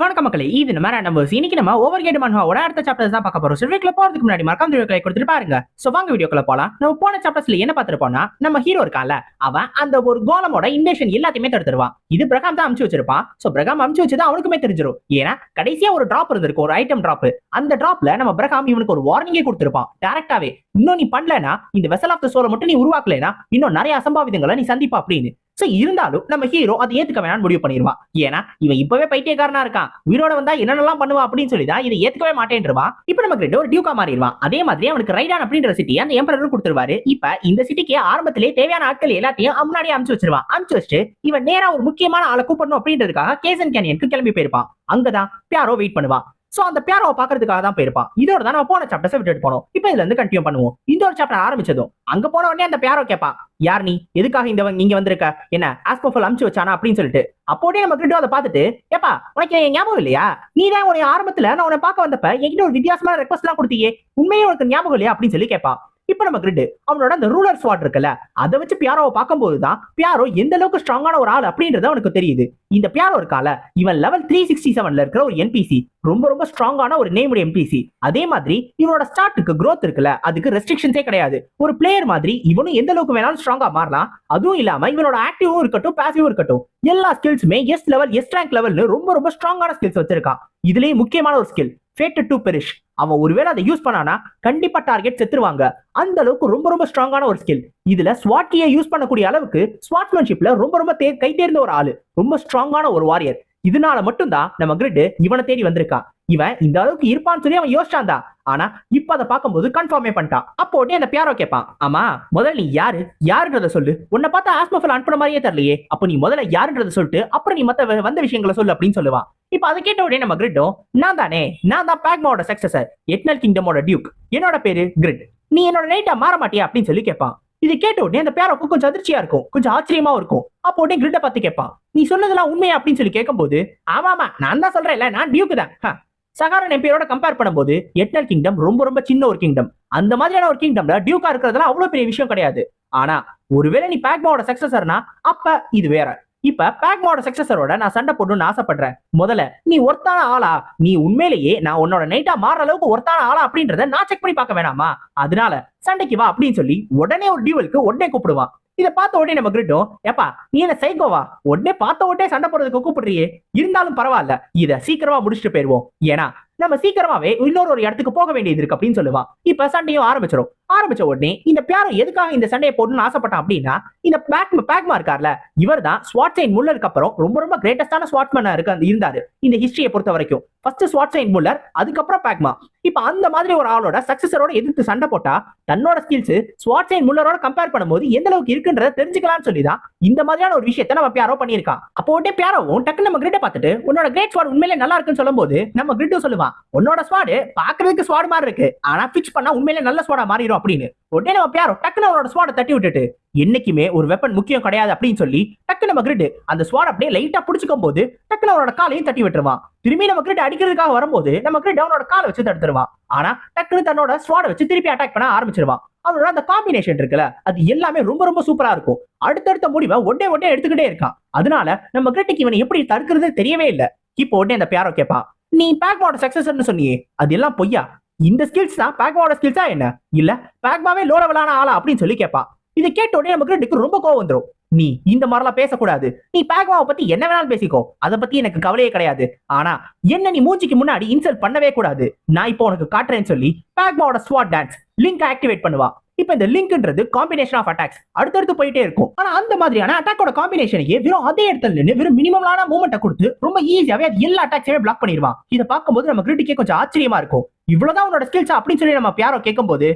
வணக்க மக்களே இது நம்ம நம்பர்ஸ் இன்னைக்கு நம்ம ஓவர் கேட் மன்ஹாவோட அடுத்த சாப்டர்ஸ் தான் பார்க்க போறோம். வீக்ல போறதுக்கு முன்னாடி மறக்காம வீடியோக்களை கொடுத்துட்டு பாருங்க. சோ வாங்க வீடியோக்குள்ள போலாம். நம்ம போன சாப்டர்ஸ்ல என்ன பார்த்துருப்போம்னா நம்ம ஹீரோ இருக்கான்ல அவன் அந்த ஒரு கோலமோட இன்வேஷன் எல்லாத்தையுமே தடுத்துருவான். இது பிரகாம் தான் அமுச்சு வச்சிருப்பான். சோ பிரகாம் அமுச்சு வச்சது அவனுக்குமே தெரிஞ்சிரும். ஏன்னா கடைசியா ஒரு டிராப் இருந்திருக்கும் ஒரு ஐட்டம் டிராப் அந்த டிராப்ல நம்ம பிரகாம் இவனுக்கு ஒரு வார்னிங்கே கொடுத்திருப்பான். டேரக்டாவே இன்னும் நீ பண்ணலனா இந்த வெசல் ஆஃப் த சோலை மட்டும் நீ உருவாக்கலைனா இன்னும் நிறைய அசம்பாவிதங்களை நீ சந்திப்பா அப்படின்னு. சோ இருந்தாலும் நம்ம ஹீரோ அதை ஏத்துக்க வேணாம்னு முடிவு பண்ணிடுவான். ஏன்னா இவன் இப்பவே பைத்தியக்காரனா இருக்கான். உயிரோட வந்தா என்னென்னலாம் பண்ணுவான் அப்படின்னு சொல்லி தான் இதை ஏத்துக்கவே மாட்டேன்ருவான் இப்ப நம்ம கிட்ட ஒரு டியூக்கா மாறிடுவான். அதே மாதிரி அவனுக்கு ரைடான் அப்படின்ற சிட்டி அந்த எம்பரர் கொடுத்துருவாரு. இப்ப இந்த சிட்டிக்கு ஆரம்பத்திலே தேவையான ஆட்கள் எல்லாத்தையும் முன்னாடியே அமுச்சு வச்சிருவான். அமுச்சு வச்சுட்டு இவன் நேரா ஒரு முக்கியமான ஆளை கூப்பிடணும் அப்படின்றதுக்காக கேசன் கேனியனுக்கு கிளம்பி போயிருப்பான். அங்கதான் பியாரோ வெயிட் பண்ணுவான். சோ அந்த பியாரோவை பாக்குறதுக்காக தான் போயிருப்பான். இதோட தான் நம்ம போன சாப்டர்ஸ் விட்டுட்டு போனோம். இப்போ இதுல இருந்து கண்டினியூ பண்ணுவோம். இந்த ஒரு சாப்டர் ஆரம்பிச்சதும் அங்க போன உடனே அந்த பியாரோ கேப்பா யார் நீ? எதுக்காக இந்த இங்க வந்திருக்க? என்ன ஆஸ்போஃபல் அமுச்சு வச்சானா? அப்படின்னு சொல்லிட்டு. அப்போடே நம்ம கிட்ட அதை பார்த்துட்டு ஏப்பா உனக்கு என் ஞாபகம் இல்லையா? நீ தான் உனக்கு ஆரம்பத்துல நான் உன்னை பார்க்க வந்தப்ப என்கிட்ட ஒரு வித்தியாசமான ரெக்வஸ்ட் எல்லாம் கொடுத்தியே. உண்மையே உனக்கு ஞாபகம் இல்லையா? அப்படின்னு சொல்லி கேப்பா. இப்ப நம்ம கிரிட் அவனோட அந்த ரூலர் ஸ்வாட் இருக்குல்ல அதை வச்சு பியாரோவை பார்க்கும்போது தான் பியாரோ எந்த அளவுக்கு ஸ்ட்ராங்கான ஒரு ஆள் அப்படின்றது அவனுக்கு தெரியுது. இந்த பியாரோ இருக்கால இவன் லெவல் த்ரீ சிக்ஸ்டி செவன்ல இருக்கிற ஒரு என்பிசி ரொம்ப ரொம்ப ஸ்ட்ராங்கான ஒரு நேமுடைய என்பிசி அதே மாதிரி இவனோட ஸ்டார்ட்டுக்கு க்ரோத் இருக்குல்ல அதுக்கு ரெஸ்ட்ரிக்ஷன்ஸே கிடையாது. ஒரு பிளேயர் மாதிரி இவனும் எந்த அளவுக்கு வேணாலும் ஸ்ட்ராங்கா மாறலாம். அதுவும் இல்லாம இவனோட ஆக்டிவும் இருக்கட்டும் பேசிவும் இருக்கட்டும். எல்லா ஸ்கில்ஸுமே எஸ் லெவல் எஸ் ரேங்க் லெவல்னு ரொம்ப ரொம்ப ஸ்ட்ராங்கான ஸ்கில்ஸ் வச்சிருக்கான். இதுலயே முக்கியமான ஒரு ஸ்கில் ஃபேட்டட் டு பெரிஷ் அவன் ஒருவேளை அதை யூஸ் பண்ணானா கண்டிப்பா டார்கெட் செத்துருவாங்க. அந்த அளவுக்கு ரொம்ப ரொம்ப ஸ்ட்ராங்கான ஒரு ஸ்கில் இதுல ஸ்வாட்டியை யூஸ் பண்ணக்கூடிய அளவுக்கு ஸ்வாட்மேன்ஷிப்ல ரொம்ப ரொம்ப தே கை தேர்ந்த ஒரு ஆளு. ரொம்ப ஸ்ட்ராங்கான ஒரு வாரியர் இதனால மட்டும்தான் நம்ம கிரிட் இவனை தேடி வந்திருக்கான். இவன் இந்த அளவுக்கு இருப்பான்னு சொல்லி அவன் யோசிச்சான் தான் ஆனா இப்ப அதை பார்க்கும்போது கன்ஃபார்மே பண்ணிட்டான். அப்போ உடனே அந்த பியாரோ கேட்பான். ஆமா முதல்ல நீ யாரு? யாருன்றத சொல்லு. உன்னை பார்த்தா ஆஸ்மஃபல் அனுப்புற மாதிரியே தெரியலையே. அப்போ நீ முதல்ல யாருன்றத சொல்லிட்டு அப்புறம் நீ மத்த வந்த விஷயங்களை சொல்லு அப்படின்னு சொல்லுவான். இப்ப அதை கேட்ட உடனே நம்ம கிரிட்டும் நான் தானே. நான் தான் பேக்மாவோட சக்சஸர் எட்னல் கிங்டமோட டியூக் என்னோட பேரு கிரிட் நீ என்னோட நைட்டா மாற மாட்டியா? அப்படின்னு சொல்லி கேட்பான். இது கேட்ட உடனே அந்த பேரோக்கு கொஞ்சம் அதிர்ச்சியா இருக்கும். கொஞ்சம் ஆச்சரியமாவும் இருக்கும். அப்போ உடனே கிரிட்ட பார்த்து கேட்பான். நீ சொன்னதெல்லாம் உண்மையா? அப்படின்னு சொல்லி கேட்கும்போது ஆமா ஆமா. நான் தான் இல்ல நான் டியூக்கு தான். சகாரன் எம்பியரோட கம்பேர் பண்ணும்போது எட்னல் கிங்டம் ரொம்ப ரொம்ப சின்ன ஒரு கிங்டம் அந்த மாதிரியான ஒரு கிங்டம்ல டியூக்கா இருக்கிறதுலாம் அவ்வளவு பெரிய விஷயம் கிடையாது. ஆனா ஒருவேளை நீ பேக்மாவோட சக்சஸர்னா அப்ப இது வேற. இப்ப பேக்மாவோட சக்சஸரோட நான் சண்டை போடணும்னு ஆசைப்படுறேன். முதல்ல நீ ஒருத்தான ஆளா? நீ உண்மையிலேயே நான் உன்னோட நைட்டா மாற அளவுக்கு ஒருத்தான ஆளா அப்படின்றத நான் செக் பண்ணி பார்க்க வேணாமா? அதனால சண்டைக்கு வா அப்படின்னு சொல்லி உடனே ஒரு டியூவலுக்கு உடனே கூப்பிடுவான். இதை பார்த்த உடனே நம்ம கிரிட்டும் ஏப்பா நீ என்ன சைக்கோவா உடனே பார்த்த உடனே சண்டை போடுறதுக்கு கூப்பிடுறியே. இருந்தாலும் பரவாயில்ல இதை சீக்கிரமா முடிச்சுட்டு போயிருவோம் ஏன்னா நம்ம சீக்கிரமாவே இன்னொரு ஒரு இடத்துக்கு போக வேண்டியது இருக்கு அப்படின்னு சொல்லுவான் இப்ப சண்டையும் ஆரம்பிச்சிடும் ஆரம்பிச்ச உடனே இந்த பியாரோ எதுக்காக இந்த சண்டையை போடணும்னு ஆசைப்பட்டான் அப்படின்னா இந்த பேக் பேக்மா இருக்கார்ல இவர் தான் ஸ்வாட்சைன் முள்ளருக்கு அப்புறம் ரொம்ப ரொம்ப கிரேட்டஸ்டான ஸ்வாட்மேனா இருக்க இருந்தாரு. இந்த ஹிஸ்டரியை பொறுத்த வரைக்கும் ஃபர்ஸ்ட் ஸ்வாட்சைன் முல்லர் அதுக்கப்புறம் பேக்மா இப்போ அந்த மாதிரி ஒரு ஆளோட சக்சஸரோட எதிர்த்து சண்டை போட்டா தன்னோட ஸ்கில்ஸ் ஸ்வாட்சைன் முல்லரோட கம்பேர் பண்ணும்போது எந்த அளவுக்கு இருக்குன்றத தெரிஞ்சுக்கலாம்னு சொல்லி தான் இந்த மாதிரியான ஒரு விஷயத்த நம்ம பியாரோ பண்ணியிருக்கான். அப்போ உடனே பியாரோவும் டக்கு நம்ம கிரிட்டை பார்த்துட்டு உன்னோட கிரேட் ஸ்வாட் உண்மையிலே நல்லா இருக்குன்னு சொல்லும்போது நம்ம கிரிட்டும் சொல்லுவான் உன்னோட ஸ்வாடு பாக்குறதுக்கு ஸ்வாட் மாதிரி இருக்கு ஆனா பிக்ஸ் பண்ணா உண்மையிலே நல்ல ஸ்வாடா மாறிடும் அப்படின்னு. உடனே நம்ம பியாரோ டக்குன்னு அவனோட ஸ்வாட தட்டி விட்டுட்டு என்னைக்குமே ஒரு வெப்பன் முக்கியம் கிடையாது அப்படின்னு சொல்லி டக்கு நம்ம கிரிட் அந்த ஸ்வாட் அப்படியே லைட்டா புடிச்சுக்கும் போது டக்குன்னு அவனோட காலையும் தட்டி விட்டுருவான். திரும்பி நம்ம கிரிட் அடிக்கிறதுக்காக வரும்போது நம்ம கிரிட் அவனோட காலை வச்சு தடுத்துருவான். ஆனா டக்குன்னு தன்னோட ஸ்வாட வச்சு திருப்பி அட்டாக் பண்ண ஆரம்பிச்சிருவான். அவனோட அந்த காம்பினேஷன் இருக்குல்ல அது எல்லாமே ரொம்ப ரொம்ப சூப்பரா இருக்கும். அடுத்தடுத்த முடிவை ஒட்டே ஒட்டே எடுத்துக்கிட்டே இருக்கான். அதனால நம்ம கிரிட்டுக்கு இவனை எப்படி தடுக்கிறது தெரியவே இல்லை. இப்போ உடனே அந்த பியாரோ கேட்பான் நீ பேக் பேக்மாவோட சக்சஸர்னு சொன்னியே அது எல்லாம் பொய்யா? இந்த ஸ்கில்ஸ் தான் பேக்மாவோட ஸ்கில்ஸா என்ன? இல்ல பேக்மாவே லோ லெவலான ஆளா அப்படின்னு சொல்லி கேட்பா இதை கேட்ட உடனே நமக்கு ரெண்டுக்கு ரொம்ப கோவம் வந்துரும். நீ இந்த மாதிரிலாம் பேசக்கூடாது. நீ பேக்மாவை பத்தி என்ன வேணாலும் பேசிக்கோ. அதை பத்தி எனக்கு கவலையே கிடையாது. ஆனா என்ன நீ மூஞ்சிக்கு முன்னாடி இன்சல்ட் பண்ணவே கூடாது. நான் இப்போ உனக்கு காட்டுறேன்னு சொல்லி பேக்மாவோட ஸ்வாட் டான்ஸ் லிங்க் ஆக்டிவேட் பண்ணுவா. இப்ப இந்த லிங்க்ன்றது காம்பினேஷன் ஆஃப் அட்டாக்ஸ் அடுத்தடுத்து போயிட்டே இருக்கும். ஆனா அந்த மாதிரியான அட்டாக்கோட காம்பினேஷனையே வெறும் அதே இடத்துல நின்று வெறும் மினிமமான மூமெண்ட்டை கொடுத்து ரொம்ப ஈஸியாவே அது எல்லா அட்டாக்ஸையுமே பிளாக் பண்ணிடுவான். இதை பார்க்கும்போது நம்ம கிரிட்டிக்கே கொஞ்சம் ஆச்சரியமா இருக்கும். இவ்வளவுதான் உன்னோட ஸ்கில்ஸ் அப்படின்னு சொல்லி நம்ம பியாரோ கேட்கும்போது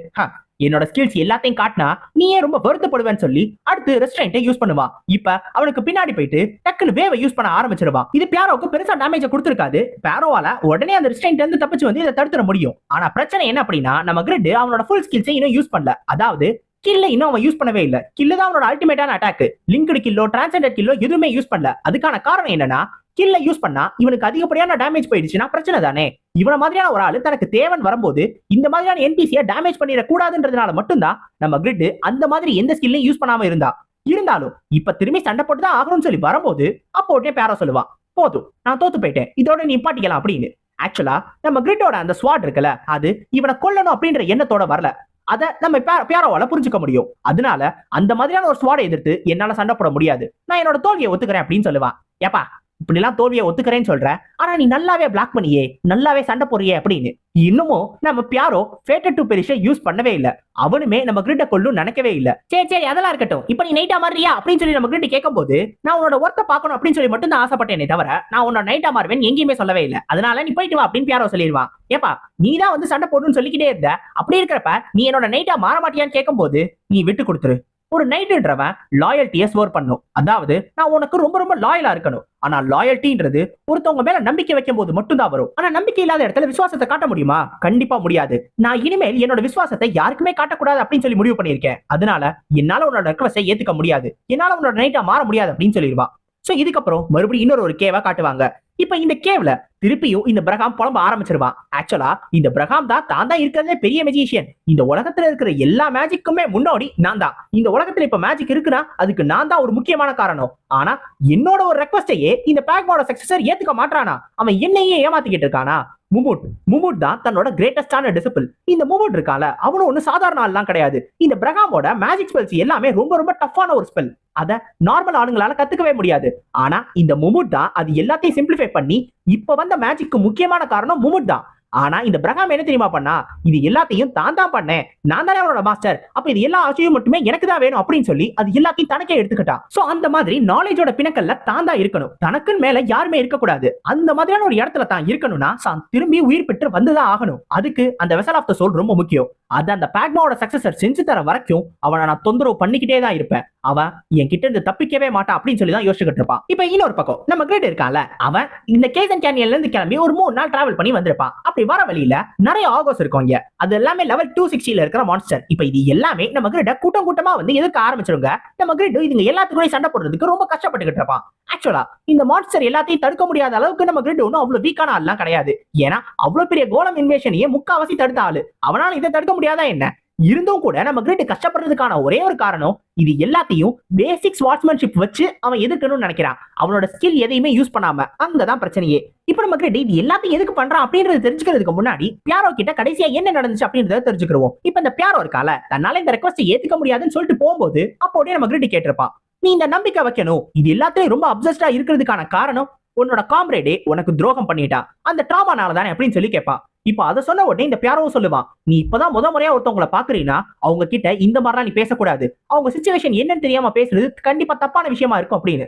என்னோட ஸ்கில்ஸ் எல்லாத்தையும் காட்டினா நீயே ரொம்ப வருத்தப்படுவேன்னு சொல்லி அடுத்து ரெஸ்டாரண்ட்டை யூஸ் பண்ணுவான் இப்ப அவனுக்கு பின்னாடி போயிட்டு டக்குன்னு வேவை யூஸ் பண்ண ஆரம்பிச்சிருவான் இது பியாரோக்கு பெருசா டேமேஜ் கொடுத்துருக்காது. பேரோவால உடனே அந்த ரெஸ்ட்ரைண்ட் இருந்து தப்பிச்சு வந்து இதை தடுத்துட முடியும். ஆனா பிரச்சனை என்ன அப்படின்னா நம்ம கிரிட் அவனோட ஃபுல் ஸ்கில்ஸை இன்னும் யூஸ் பண்ணல. அதாவது கில்ல இன்னும் அவன் யூஸ் பண்ணவே இல்ல. கில்லு தான் அவனோட அல்டிமேட்டான அட்டாக் லிங்க்டு கில்லோ டிரான்சென்டட் கில்லோ எதுவுமே யூஸ் பண்ணல. அதுக்கான காரணம் என்னன்னா கில்ல யூஸ் பண்ணா இவனுக்கு அதிகப்படியான டேமேஜ் போயிடுச்சுன்னா பிரச்சனை தானே. இவன மாதிரியான ஒரு ஆளு தனக்கு தேவன் வரும்போது இந்த மாதிரியான என்பிசியை டேமேஜ் பண்ணிட கூடாதுன்றதுனால மட்டும்தான் நம்ம கிரிட் அந்த மாதிரி எந்த ஸ்கில்லையும் யூஸ் பண்ணாம இருந்தா. இருந்தாலும் இப்ப திரும்பி சண்டை போட்டு தான் ஆகணும்னு சொல்லி வரும்போது அப்போ உடனே பேரா சொல்லுவான் போதும் நான் தோத்து போயிட்டேன். இதோட நீ பாட்டிக்கலாம் அப்படின்னு. ஆக்சுவலா நம்ம கிரிட்டோட அந்த ஸ்வாட் இருக்குல்ல அது இவனை கொல்லணும் அப்படின்ற எண்ணத்தோட வரல. அதை நம்ம பேரவால புரிஞ்சுக்க முடியும். அதனால அந்த மாதிரியான ஒரு ஸ்வாடை எதிர்த்து என்னால சண்டை போட முடியாது. நான் என்னோட தோல்வியை ஒத்துக்கிறேன் அப்படின்னு சொல்லுவான் ஏப்பா இப்படிலாம் தோல்வியை ஒத்துக்கிறேன்னு சொல்ற. ஆனா நீ நல்லாவே பிளாக் பண்ணியே நல்லாவே சண்டை போறியே அப்படின்னு இன்னமும் நம்ம பியாரோ ஃபேட்டட் டு பெரிஷ யூஸ் பண்ணவே இல்ல. அவனுமே நம்ம கிரிட்ட கொள்ளும் நினைக்கவே இல்ல. சரி சரி அதெல்லாம் இருக்கட்டும். இப்போ நீ நைட்டா மாறியா அப்படின்னு சொல்லி நம்ம கிரிட்ட கேட்கும்போது நான் உன்னோட ஒர்க்க பார்க்கணும் அப்படின்னு சொல்லி மட்டும் தான் ஆசைப்பட்டேனே தவிர நான் உன்னோட நைட்டா மாறுவேன் எங்கேயுமே சொல்லவே இல்ல. அதனால நீ போயிட்டு வா அப்படின்னு பியாரோ சொல்லிடுவான். ஏப்பா நீ தான் வந்து சண்டை போடணும்னு சொல்லிக்கிட்டே இருந்த. அப்படி இருக்கிறப்ப நீ என்னோட நைட்டா மாற மாட்டியான்னு கேட்கும்போது நீ விட்டு கொடுத்துரு. ஒரு நைட்டுன்றவன் லாயல்ட்டியை ஸ்வோர் பண்ணும். அதாவது நான் உனக்கு ரொம்ப ரொம்ப லாயலா இருக்கணும். ஆனா லாயல்ட்டின்றது ஒருத்தவங்க மேல நம்பிக்கை வைக்கும் போது மட்டும்தான் வரும். ஆனா நம்பிக்கை இல்லாத இடத்துல விசுவாசத்தை காட்ட முடியுமா? கண்டிப்பா முடியாது. நான் இனிமேல் என்னோட விசுவாசத்தை யாருக்குமே காட்டக்கூடாது அப்படின்னு சொல்லி முடிவு பண்ணியிருக்கேன். அதனால என்னால உன்னோட ரெக்வஸ்டை ஏத்துக்க முடியாது. என்னால உன்னோட நைட்டா மாற முடியாது அப்படின்னு சொல்லிடுவான் சோ இதுக்கப்புறம் மறுபடியும் இன்னொரு ஒரு கேவா காட்டுவாங்க. இப்ப இந்த கேவ்ல திருப்பியும் இந்த பிரகாம் புலம்ப ஆரம்பிச்சிருவான் ஆக்சுவலா இந்த பிரகாம் தான் தான் தான் இருக்கிறதே பெரிய மெஜிஷியன் இந்த உலகத்துல இருக்கிற எல்லா மேஜிக்குமே முன்னோடி நான் தான். இந்த உலகத்துல இப்ப மேஜிக் இருக்குன்னா அதுக்கு நான் தான் ஒரு முக்கியமான காரணம். ஆனா என்னோட ஒரு ரெக்வஸ்டையே இந்த பேக்மோட சக்சஸர் ஏத்துக்க மாட்டானா அவன் என்னையே ஏமாத்திக்கிட்டு இருக்கானா? முமுட். முமுட் தான் தன்னோட கிரேட்டஸ்டான டிசிபிள் இந்த முமுட் இருக்கால அவனும் ஒண்ணு சாதாரண ஆள்லாம் கிடையாது. இந்த பிரகாமோட மேஜிக் ஸ்பெல்ஸ் எல்லாமே ரொம்ப ரொம்ப டஃப்பான ஒரு ஸ்பெல் அதை நார்மல் ஆளுங்களால கத்துக்கவே முடியாது. ஆனா இந்த முமுட் தான் அது எல்லாத்தையும் சிம்பிளிஃபை பண்ணி இப்ப வந்த மேஜிக்கு முக்கியமான காரணம் முமுட் தான். ஆனா இந்த பிரகாம் என்ன தெரியுமா பண்ணா? இது எல்லாத்தையும் தான் தான் பண்ணேன். நான் தானே அவனோட மாஸ்டர் அப்ப இது எல்லா ஆசையும் மட்டுமே எனக்கு தான் வேணும் அப்படின்னு சொல்லி அது எல்லாத்தையும் தனக்கே எடுத்துக்கிட்டான் சோ அந்த மாதிரி நாலேஜோட பிணக்கல்ல தான் தான் இருக்கணும். தனக்குன்னு மேல யாருமே இருக்கக்கூடாது. அந்த மாதிரியான ஒரு இடத்துல தான் இருக்கணும்னா திரும்பி உயிர் பெற்று வந்துதான் ஆகணும். அதுக்கு அந்த வெசல் ஆஃப் த சோல் ரொம்ப முக்கியம். அது அந்த பேக்மாவோட சக்சஸர் செஞ்சு தர வரைக்கும் அவனை நான் தொந்தரவு பண்ணிக்கிட்டே தான் இருப்பேன். அவன் என் கிட்ட இருந்து தப்பிக்கவே மாட்டான் அப்படின்னு சொல்லி தான் யோசிச்சுக்கிட்டு இருப்பான். இப்போ இன்னொரு பக்கம் நம்ம கிரேட் இருக்கான்ல அவன் இந்த கேசன் கேனியன்ல இருந்து கிளம்பி ஒரு மூணு நாள் டிராவல் பண்ணி வந்திருப்பான். அப்படி வர வழியில நிறைய ஆகோஸ் இருக்கும் இங்க. அது எல்லாமே லெவல் டூ சிக்ஸ்டில இருக்கிற மான்ஸ்டர் இப்போ இது எல்லாமே நம்ம கிரிட்ட கூட்டம் கூட்டமா வந்து எதிர்க்க ஆரம்பிச்சிருங்க. நம்ம கிரேட் இதுங்க எல்லாத்துக்கும் சண்டை போடுறதுக்கு ரொம்ப கஷ்டப்பட்டுக்கிட்டு இருப்பான். ஆக்சுவலா இந்த மான்ஸ்டர் எல்லாத்தையும் தடுக்க முடியாத அளவுக்கு நம்ம கிரிட் ஒன்றும் அவ்வளவு வீக்கான ஆள்லாம் கிடையாது. ஏன்னா அவ்வளவு பெரிய கோலம் இன்வேஷனையே முக்காவாசி தடுத்த ஆளு. அவனால இதை தடுக்க முடியாதா என்ன? இருந்தும் கூட நம்ம கிரிட் கஷ்டப்படுறதுக்கான ஒரே ஒரு காரணம் இது எல்லாத்தையும் பேசிக் ஸ்வாட்ஸ்மேன்ஷிப் வச்சு அவன் எதிர்க்கணும்னு நினைக்கிறான். அவனோட ஸ்கில் எதையுமே யூஸ் பண்ணாம அங்கதான் பிரச்சனையே. இப்ப நம்ம கிரிட் இது எல்லாத்தையும் எதுக்கு பண்றான் அப்படின்றது தெரிஞ்சுக்கிறதுக்கு முன்னாடி பியாரோ கிட்ட கடைசியா என்ன நடந்துச்சு அப்படின்றத தெரிஞ்சுக்கிறோம் இப்ப இந்த பியாரோ இருக்கால தன்னால இந்த ரெக்வஸ்ட் ஏத்துக்க முடியாதுன்னு சொல்லிட்டு போகும்போது அப்போதே நம்ம கிரிட் கேட்டிருப்பான். நீ இந்த நம்பிக்கை வைக்கணும். இது எல்லாத்தையும் ரொம்ப அப்சஸ்டா இருக்கிறதுக்கான காரணம் உன்னோட காம்ரேடே உனக்கு துரோகம் பண்ணிட்டான். அந்த ட்ராமானால தானே அப்படின்னு சொல்லி கேட்பான். இப்ப அதை சொன்ன உடனே இந்த பியாரவும் சொல்லுவான் நீ இப்பதான் முத முறையா ஒருத்தவங்களை பாக்குறீங்கன்னா அவங்க கிட்ட இந்த மாதிரிலாம் நீ பேசக்கூடாது. அவங்க சுச்சுவேஷன் என்னன்னு தெரியாம பேசுறது கண்டிப்பா தப்பான விஷயமா இருக்கும் அப்படின்னு.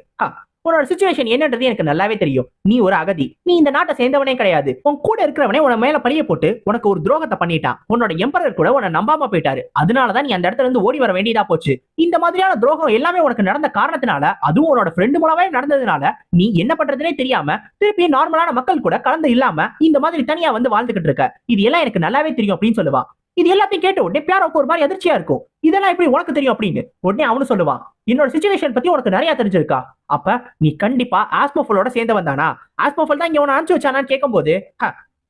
உன்னோட சுச்சுவேஷன் என்னன்றது எனக்கு நல்லாவே தெரியும். நீ ஒரு அகதி. நீ இந்த நாட்டை சேர்ந்தவனே கிடையாது. உன் கூட இருக்கிறவனே உன மேல பழிய போட்டு உனக்கு ஒரு துரோகத்தை பண்ணிட்டான். உன்னோட எம்பரர் கூட உன்னை நம்பாம போயிட்டாரு. அதனாலதான் நீ அந்த இடத்துல இருந்து ஓடி வர வேண்டியதா போச்சு. இந்த மாதிரியான துரோகம் எல்லாமே உனக்கு நடந்த காரணத்தினால அதுவும் உன்னோட ஃப்ரெண்டு மூலமாவே நடந்ததுனால நீ என்ன பண்றதுனே தெரியாம திருப்பி நார்மலான மக்கள் கூட கலந்து இல்லாம இந்த மாதிரி தனியா வந்து வாழ்ந்துகிட்டு இருக்க. இது எல்லாம் எனக்கு நல்லாவே தெரியும் அப்படின்னு சொல்லுவா. இது எல்லாத்தையும் கேட்டு உடனே பியாரோக்கு ஒரு மாதிரி அதிர்ச்சியா இருக்கும். இதெல்லாம் எப்படி உனக்கு தெரியும் அப்படின்னு? உடனே அவனு சொல்லுவான் என்னோட சுச்சுவேஷன் பத்தி உனக்கு நிறைய தெரிஞ்சிருக்கா. அப்ப நீ கண்டிப்பா ஆஸ்மோஃபலோட சேர்ந்து வந்தானா ஆஸ்மோஃபல் தான் இங்க உன அனுப்பிச்சு வச்சானான்னு கேட்கும்போது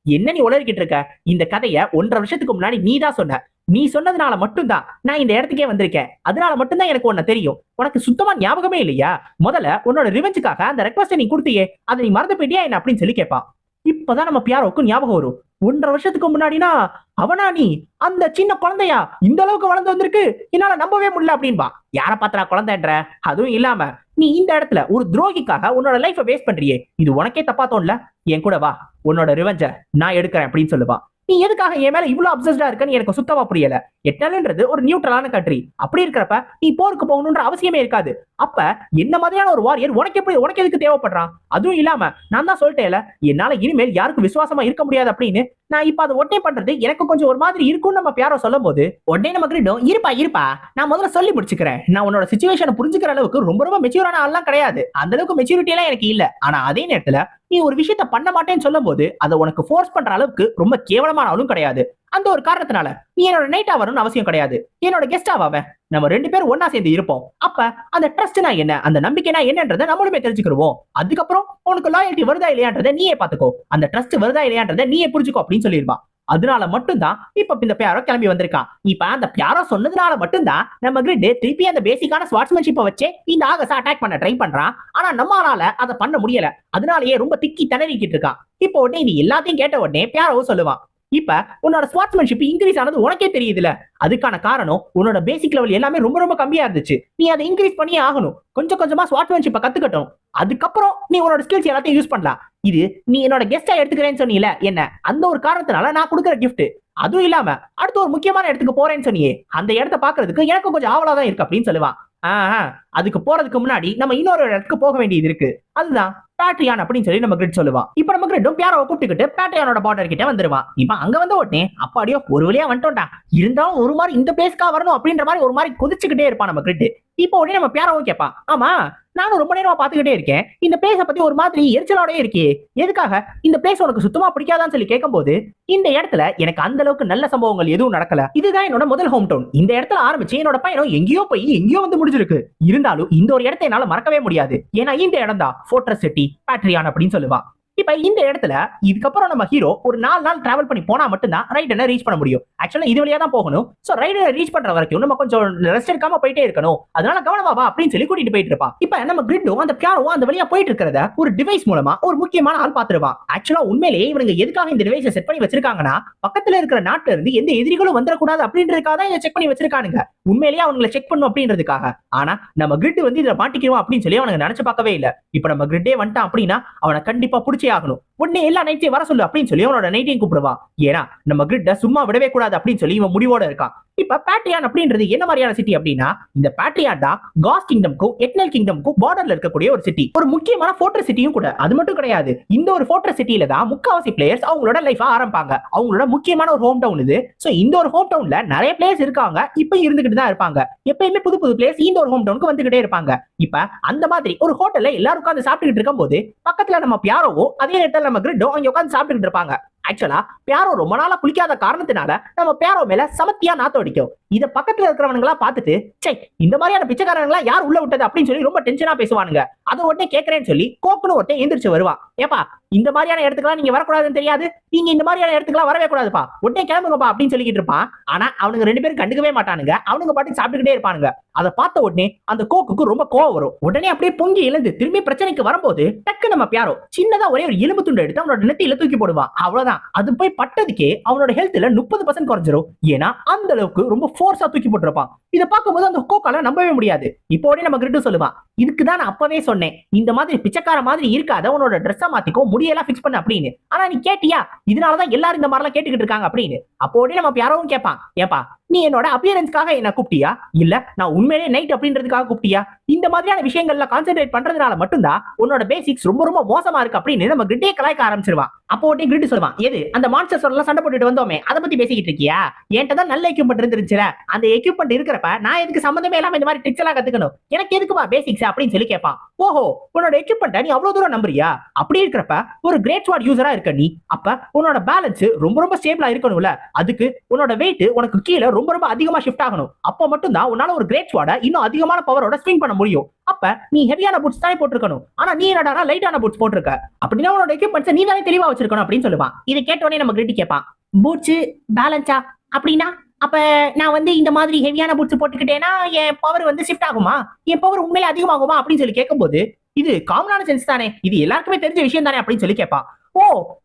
என்ன நீ உளறிக்கிட்டு இருக்க? இந்த கதைய ஒன்றரை வருஷத்துக்கு முன்னாடி நீ தான் சொன்ன. நீ சொன்னதுனால மட்டும்தான் நான் இந்த இடத்துக்கே வந்திருக்கேன். அதனால மட்டும்தான் எனக்கு உன்னை தெரியும். உனக்கு சுத்தமா ஞாபகமே இல்லையா? முதல்ல உன்னோட ரிவெஞ்சுக்காக அந்த ரெக்வஸ்ட் நீ கொடுத்தியே அதை நீ மறந்து போயிட்டியா என்ன? அப்படின்னு சொல்லி கேட்பான். இப்பதான் நம்ம பியாரோக்கும் ஞாபகம் வரும். ஒன்றரை வருஷத்துக்கு முன்னாடினா அவனா நீ? அந்த சின்ன குழந்தையா? இந்த அளவுக்கு வளர்ந்து வந்திருக்கு. என்னால நம்பவே முடியல அப்படின்பா. யார பாத்திரா குழந்தைன்ற? அதுவும் இல்லாம நீ இந்த இடத்துல ஒரு துரோகிக்காக உன்னோட லைஃப வேஸ்ட் பண்றியே. இது உனக்கே தப்பா தோணல. என் கூட வா. உன்னோட ரிவெஞ்ச நான் எடுக்கிறேன் அப்படின்னு சொல்லுவா. நீ எதுக்காக என் மேல இவ்வளவு அப்சஸ்டா இருக்கன்னு எனக்கு சுத்தமா புரியல. எட்டல்ன்றது ஒரு நியூட்ரலான கண்ட்ரி அப்படி இருக்கிறப்ப நீ போருக்கு போகணுன்ற அவசியமே இருக்காது. அப்ப என்ன மாதிரியான ஒரு வாரியர் உனக்கு எப்படி உனக்கு எதுக்கு தேவைப்படுறான்? அதுவும் இல்லாம நான் தான் சொல்லிட்டேல என்னால இனிமேல் யாருக்கும் விசுவாசமா இருக்க முடியாது அப்படின்னு நான் இப்ப அதை உடனே பண்றது எனக்கு கொஞ்சம் ஒரு மாதிரி இருக்கும்னு நம்ம பியாரோ சொல்லும் போது உடனே நம்ம கிரிடும் இருப்பா இருப்பா நான் முதல்ல சொல்லி முடிச்சுக்கிறேன். நான் உன்னோட சுச்சுவேஷனை புரிஞ்சுக்கிற அளவுக்கு ரொம்ப ரொம்ப மெச்சூரான ஆள்லாம் கிடையாது. அந்த அளவுக்கு மெச்சூரிட்டி எல்லாம் எனக்கு இல்ல. ஆனா அதே நேரத்துல நீ ஒரு விஷயத்த பண்ண மாட்டேன்னு சொல்லும் போது அதை உனக்கு ஃபோர்ஸ் பண்ற அளவுக்கு ரொம்ப கேவலமான ஆளும் கிடையாது. அந்த ஒரு காரணத்தினால நீ என்னோட நைட்டா வரணும்னு அவசியம் கிடையாது. என்னோட கெஸ்டா அவன் நம்ம ரெண்டு பேரும் ஒன்னா சேர்ந்து இருப்போம். அப்ப அந்த ட்ரஸ்ட்னா என்ன? அந்த நம்பிக்கைனா என்னன்றதை நம்மளுமே தெரிஞ்சுக்கிடுவோம். அதுக்கப்புறம் உனக்கு லாயல்ட்டி வருதா இல்லையான்றத நீயே பாத்துக்கோ அந்த ட்ரஸ்ட் வருதா இல்லையான்றத நீயே புரிஞ்சுக்கோ அப்படின்னு சொல்லிருப்பான் அதனால மட்டும்தான் இப்ப இந்த பியாரோ கிளம்பி வந்திருக்கான். இப்ப அந்த பியாரோ சொன்னதுனால மட்டும்தான் நம்ம கிரிட் திருப்பி அந்த பேசிக்கான ஸ்வாட்ஸ்மேன்ஷிப்பை வச்சு இந்த ஆகஸ அட்டாக் பண்ண ட்ரை பண்றான். ஆனா நம்மளால அதை பண்ண முடியல. அதனாலயே ரொம்ப திக்கி திணறிக்கிட்டு இருக்கான். இப்போ உடனே இது எல்லாத்தையும் கேட்ட உடனே பியாரோ சொல்லுவான். இப்ப உன்னோட ஸ்வாட்ஸ்மேன்ஷிப் இன்க்ரீஸ் ஆனது உனக்கே தெரியுதுல. அதுக்கான காரணம் உன்னோட பேசிக் லெவல் எல்லாமே ரொம்ப ரொம்ப கம்மியா இருந்துச்சு. நீ அதை இன்க்ரீஸ் பண்ணியே ஆகணும். கொஞ்சம் கொஞ்சமா ஸ்வாட்ஸ்மேன்ஷிப்பை கத்துக்கட்டும். அதுக்கப்புறம் நீ உன்னோட ஸ்கில்ஸ் எல்லாத்தையும் யூஸ் பண்ணலாம். இது நீ என்னோட கெஸ்டா எடுத்துக்கிறேன்னு சொன்னீல என்ன? அந்த ஒரு காரணத்தினால நான் கொடுக்குற கிஃப்ட் அதுவும் இல்லாம அடுத்து ஒரு முக்கியமான இடத்துக்கு போறேன்னு சொன்னியே அந்த இடத்த பாக்குறதுக்கு எனக்கு கொஞ்சம் ஆவலா தான் இருக்கு அப்படின்னு சொல்லுவான். ஆஹ் அதுக்கு போறதுக்கு முன்னாடி நம்ம இன்னொரு இடத்துக்கு போக வேண்டியது இருக்கு. அதுதான் பேட்ரியான் அப்படின்னு சொல்லி நம்ம கிரிட் சொல்லுவான். இப்ப நம்ம கிரிட்டும் பியாரோ கூப்பிட்டுக்கிட்டு பேட்ரியானோட பார்டர் கிட்ட வந்துருவான். இப்ப அங்க வந்த உடனே அப்பாடியோ ஒரு வழியா வந்துட்டோம்டா. இருந்தாலும் ஒரு மாதிரி இந்த பிளேஸ்க்கா வரணும் அப்படின்ற மாதிரி ஒரு மாதிரி கொதிச்சுக்கிட்டே இருப்பான் நம்ம கிரிட் இப்போ உடனே நம்ம பியாரோவும் கேட்பான் ஆமா நானும் ரொம்ப நேரமா பாத்துக்கிட்டே இருக்கேன். இந்த பிளேஸ பத்தி ஒரு மாதிரி எரிச்சலோடயே இருக்கே. எதுக்காக? இந்த பிளேஸ் உனக்கு சுத்தமா பிடிக்காதான்னு சொல்லி கேட்கும்போது இந்த இடத்துல எனக்கு அந்த அளவுக்கு நல்ல சம்பவங்கள் எதுவும் நடக்கல. இதுதான் என்னோட முதல் ஹோம் டவுன் இந்த இடத்துல ஆரம்பிச்சு என்னோட பயணம் எங்கேயோ போய் எங்கேயோ வந்து முடிஞ்சிருக்கு. இருந்தாலும் இந்த ஒரு இடத்த என்னால மறக்கவே முடியாது. ஏன்னா இந்த இடம் தான் ஃபோர்ட்ரஸ் சிட்டி பேட்ரியான் அப்படின்னு சொல்லுவான் இப்ப இந்த இடத்துல இதுக்கப்புறம் நம்ம ஹீரோ ஒரு நாலு நாள் டிராவல் பண்ணி போனா மட்டும்தான் ரைடனை ரீச் பண்ண முடியும். ஆக்சுவலா இது வழியா தான் போகணும். சோ ரைடனை ரீச் பண்ற வரைக்கும் நம்ம கொஞ்சம் ரெஸ்ட் எடுக்காம போயிட்டே இருக்கணும். அதனால கவனமா வா அப்படின்னு சொல்லி கூட்டிட்டு போயிட்டு இருப்பான். இப்ப நம்ம கிரிட்டும் அந்த பியாரோ அந்த வழியா போயிட்டு இருக்கிறத ஒரு டிவைஸ் மூலமா ஒரு முக்கியமான ஆள் பாத்துருவான் ஆக்சுவலா உண்மையிலேயே இவங்க எதுக்காக இந்த டிவைஸை செட் பண்ணி வச்சிருக்காங்கன்னா பக்கத்துல இருக்கிற நாட்டுல இருந்து எந்த எதிரிகளும் வந்துடக்கூடாது அப்படின்றதுக்காக தான் இதை செக் பண்ணி வச்சிருக்கானுங்க. உண்மையிலேயே அவங்களை செக் பண்ணும் அப்படின்றதுக்காக. ஆனா நம்ம கிரிட் வந்து இதுல மாட்டிக்கிறோம் அப்படின்னு சொல்லி அவனுக்கு நினைச்சு பார்க்கவே இல்ல. இப்ப நம்ம கிரிட்டே வந்துட்டான் அப்படின்னா அவனை கண்டிப்பா பிடிச்சே ஆகணும். உடனே எல்லா நைட்டையும் வர சொல்லு அப்படின்னு சொல்லி அவனோட நைட்டையும் கூப்பிடுவான். ஏன்னா நம்ம கிரிட்ட சும்மா விடவே கூடாது அப்படின்னு சொல்லி இவன் முடிவோட இருக்கான். இப்ப பேட்ரியான் அப்படின்றது என்ன மாதிரியான சிட்டி அப்படின்னா இந்த பேட்ரியான் தான் காஸ் கிங்டம்க்கும் எட்னல் கிங்டம்க்கும் பார்டர்ல இருக்கக்கூடிய ஒரு சிட்டி ஒரு முக்கியமான ஃபோர்ட்ரஸ் சிட்டியும் கூட. அது மட்டும் கிடையாது. இந்த ஒரு ஃபோர்ட்ரஸ் சிட்டியில தான் முக்காவாசி பிளேயர்ஸ் அவங்களோட லைஃப் ஆரம்பிப்பாங்க. அவங்களோட முக்கியமான ஒரு ஹோம் டவுன் இது. சோ இந்த ஒரு ஹோம் டவுன்ல நிறைய பிளேயர்ஸ் இருக்காங்க. இப்போ இருந்துகிட்டு தான் இருப்பாங்க. எப்பயுமே புது புது பிளேயர்ஸ் இந்த ஒரு ஹோம் டவுனுக்கு வந்துகிட்டே இருப்பாங்க. இப்ப அந்த மாதிரி ஒரு ஹோட்டல்ல எல்லாரும் உட்காந்து சாப்பிட்டுக்கிட்டு இருக்கும்போது பக்கத்துல நம்ம பியாரோவோ அதே நேரத்துல நம்ம கிரிட்டோ அங்க உட்காந்து சாப்பிட்டுக்கிட்டு இருப்பாங்க. ஆக்சுவலா பேரோ ரொம்ப நாளா குளிக்காத காரணத்தினால நம்ம பேரோ மேல சமத்தியா நாத்தம் அடிக்கும். இத பக்கத்துல இருக்கிறவனுங்களா பார்த்துட்டு சே இந்த மாதிரியான பிச்சைக்காரங்களா யார் உள்ள விட்டது? அப்படின்னு சொல்லி ரொம்ப டென்ஷனா பேசுவானுங்க. அதை உடனே கேட்கறேன்னு சொல்லி கோக்குன்னு ஒட்டே எந்திரிச்சு வருவான் ஏப்பா இந்த மாதிரியான இடத்துக்குலாம் நீங்க வரக்கூடாதுன்னு தெரியாது. நீங்க இந்த மாதிரியான இடத்துக்குலாம் வரவே கூடாதுப்பா. உடனே கிளம்புங்கப்பா அப்படின்னு சொல்லிக்கிட்டு இருப்பான். ஆனா அவனுங்க ரெண்டு பேரும் கண்டுக்கவே மாட்டானுங்க. அவனுங்க பாட்டுக்கு சாப்பிட்டுக்கிட்டே இருப்பானுங்க. அதை பார்த்த உடனே அந்த கோக்குக்கு ரொம்ப கோவம் வரும். உடனே அப்படியே பொங்கி எழுந்து திரும்பி பிரச்சனைக்கு வரும்போது டக்கு நம்ம பியாரோ சின்னதா ஒரே ஒரு எலும்பு துண்டு எடுத்து அவனோட நெத்தியில தூக்கி போடுவான். அவ்வளவுதான். அது போய் பட்டதுக்கே அவனோட ஹெல்த்ல முப்பது பர்சன்ட் குறைஞ்சிரும். ஏன்னா அந்த அளவுக்கு ரொம்ப ஃபோர்ஸா தூக்கி போட்டிருப்பான். இதை பார்க்கும்போது அந்த கோக்கால நம்பவே முடியாது. இப்போ உடனே நம்ம கிரிட்டு சொல்லுவான் இதுக்கு தான் நான் அப்பவே சொன்னேன். இந்த மாதிரி பிச்சைக்கார மாதிரி இருக்காத உன்னோட ட்ரெஸ்ஸை மாத்திக்கோ முடியெல்லாம் ஃபிக்ஸ் பண்ண அப்படின்னு. ஆனா நீ கேட்டியா? இதனாலதான் எல்லாரும் இந்த மாதிரிலாம் கேட்டுக்கிட்டு இருக்காங்க அப்படின்னு. அப்போ உடனே நம்ம யாரும் கேட்பான் ஏப்பா நீ என்னோட அப்பியரன்ஸ்க்காக என்ன கூப்பிட்டியா? இல்ல நான் உண்மையிலே நைட் அப்படின்றதுக்காக கூப்பிட்டியா? இந்த மாதிரியான விஷயங்கள்ல கான்சென்ட்ரேட் பண்றதுனால மட்டும்தான் உன்னோட பேசிக்ஸ் ரொம்ப ரொம்ப மோசமா இருக்கு அப்படின்னு நம்ம கிரிட்டே கலாய்க்க ஆரம்பிச்சிருவான். அப்போ உடனே கிரிட்டு சொல்லுவான். எது? அந்த மான்ஸ்டர்ஸ் எல்லாம் சண்டை போட்டுட்டு வந்தோமே அதை பத்தி பேசிக்கிட்டு இருக்கியா? என்கிட்ட தான் நல்ல எக்யூப்மெண்ட் இருந்துருச்சுல. அந்த எக்யூப்மெண்ட் இருக்கிறப்ப நான் எதுக்கு சம்பந்தமே இல்லாம இந்த மாதிரி ட்ரிக்ஸ் எல்லாம் கத்துக்கணும்? எனக்கு எதுக்குப்பா பேசிக்ஸ் அப்படின்னு சொல்லி கேட்பான். ஓஹோ உன்னோட எக்யூப்மெண்ட்டை நீ அவ்வளவு தூரம் நம்புறியா? அப்படி இருக்கிறப்ப ஒரு கிரேட் ஸ்வாட் யூசரா இருக்க நீ. அப்ப உன்னோட பேலன்ஸ் ரொம்ப ரொம்ப ஸ்டேபிளா இருக்கணும்ல. அதுக்கு உன்னோட வெயிட் உனக்கு கீழே ரொம்ப ரொம்ப அதிகமா ஷிஃப்ட் ஆகணும். அப்போ மட்டும் தான் உன்னால ஒரு கிரேட் ஸ்வாட இன்னும் அதிகமான பவரோட ஸ்விங் பண்ண முடியும். அப்ப நீ ஹெவியான பூட்ஸ் தானே போட்டிருக்கணும். ஆனா நீ என்னடா லைட்டான பூட்ஸ் போட்டிருக்க? அப்படின்னா உன்னோட எக்யூப்மெண்ட்ஸ் நீ தானே தெளிவா வச்சிருக்கணும் அப்படின்னு சொல்லுவான். இதை கேட்டோடனே நம்ம கிரிட்டி கேட்பான் பூட்ஸ் பேலன்ஸா அப்படின்னா அப்ப நான் வந்து இந்த மாதிரி ஹெவியான பூட்ஸ் போட்டுக்கிட்டேன்னா என் பவர் வந்து ஷிஃப்ட் ஆகுமா? என் பவர் உண்மையிலே அதிகமாகுமா? அப்படின்னு சொல்லி கேட்கும்போது இது காமனான சென்ஸ் தானே. இது எல்லாருக்குமே தெரிஞ்ச விஷயம் தானே அப்படின்னு சொல்லி கேட்பான். ஓ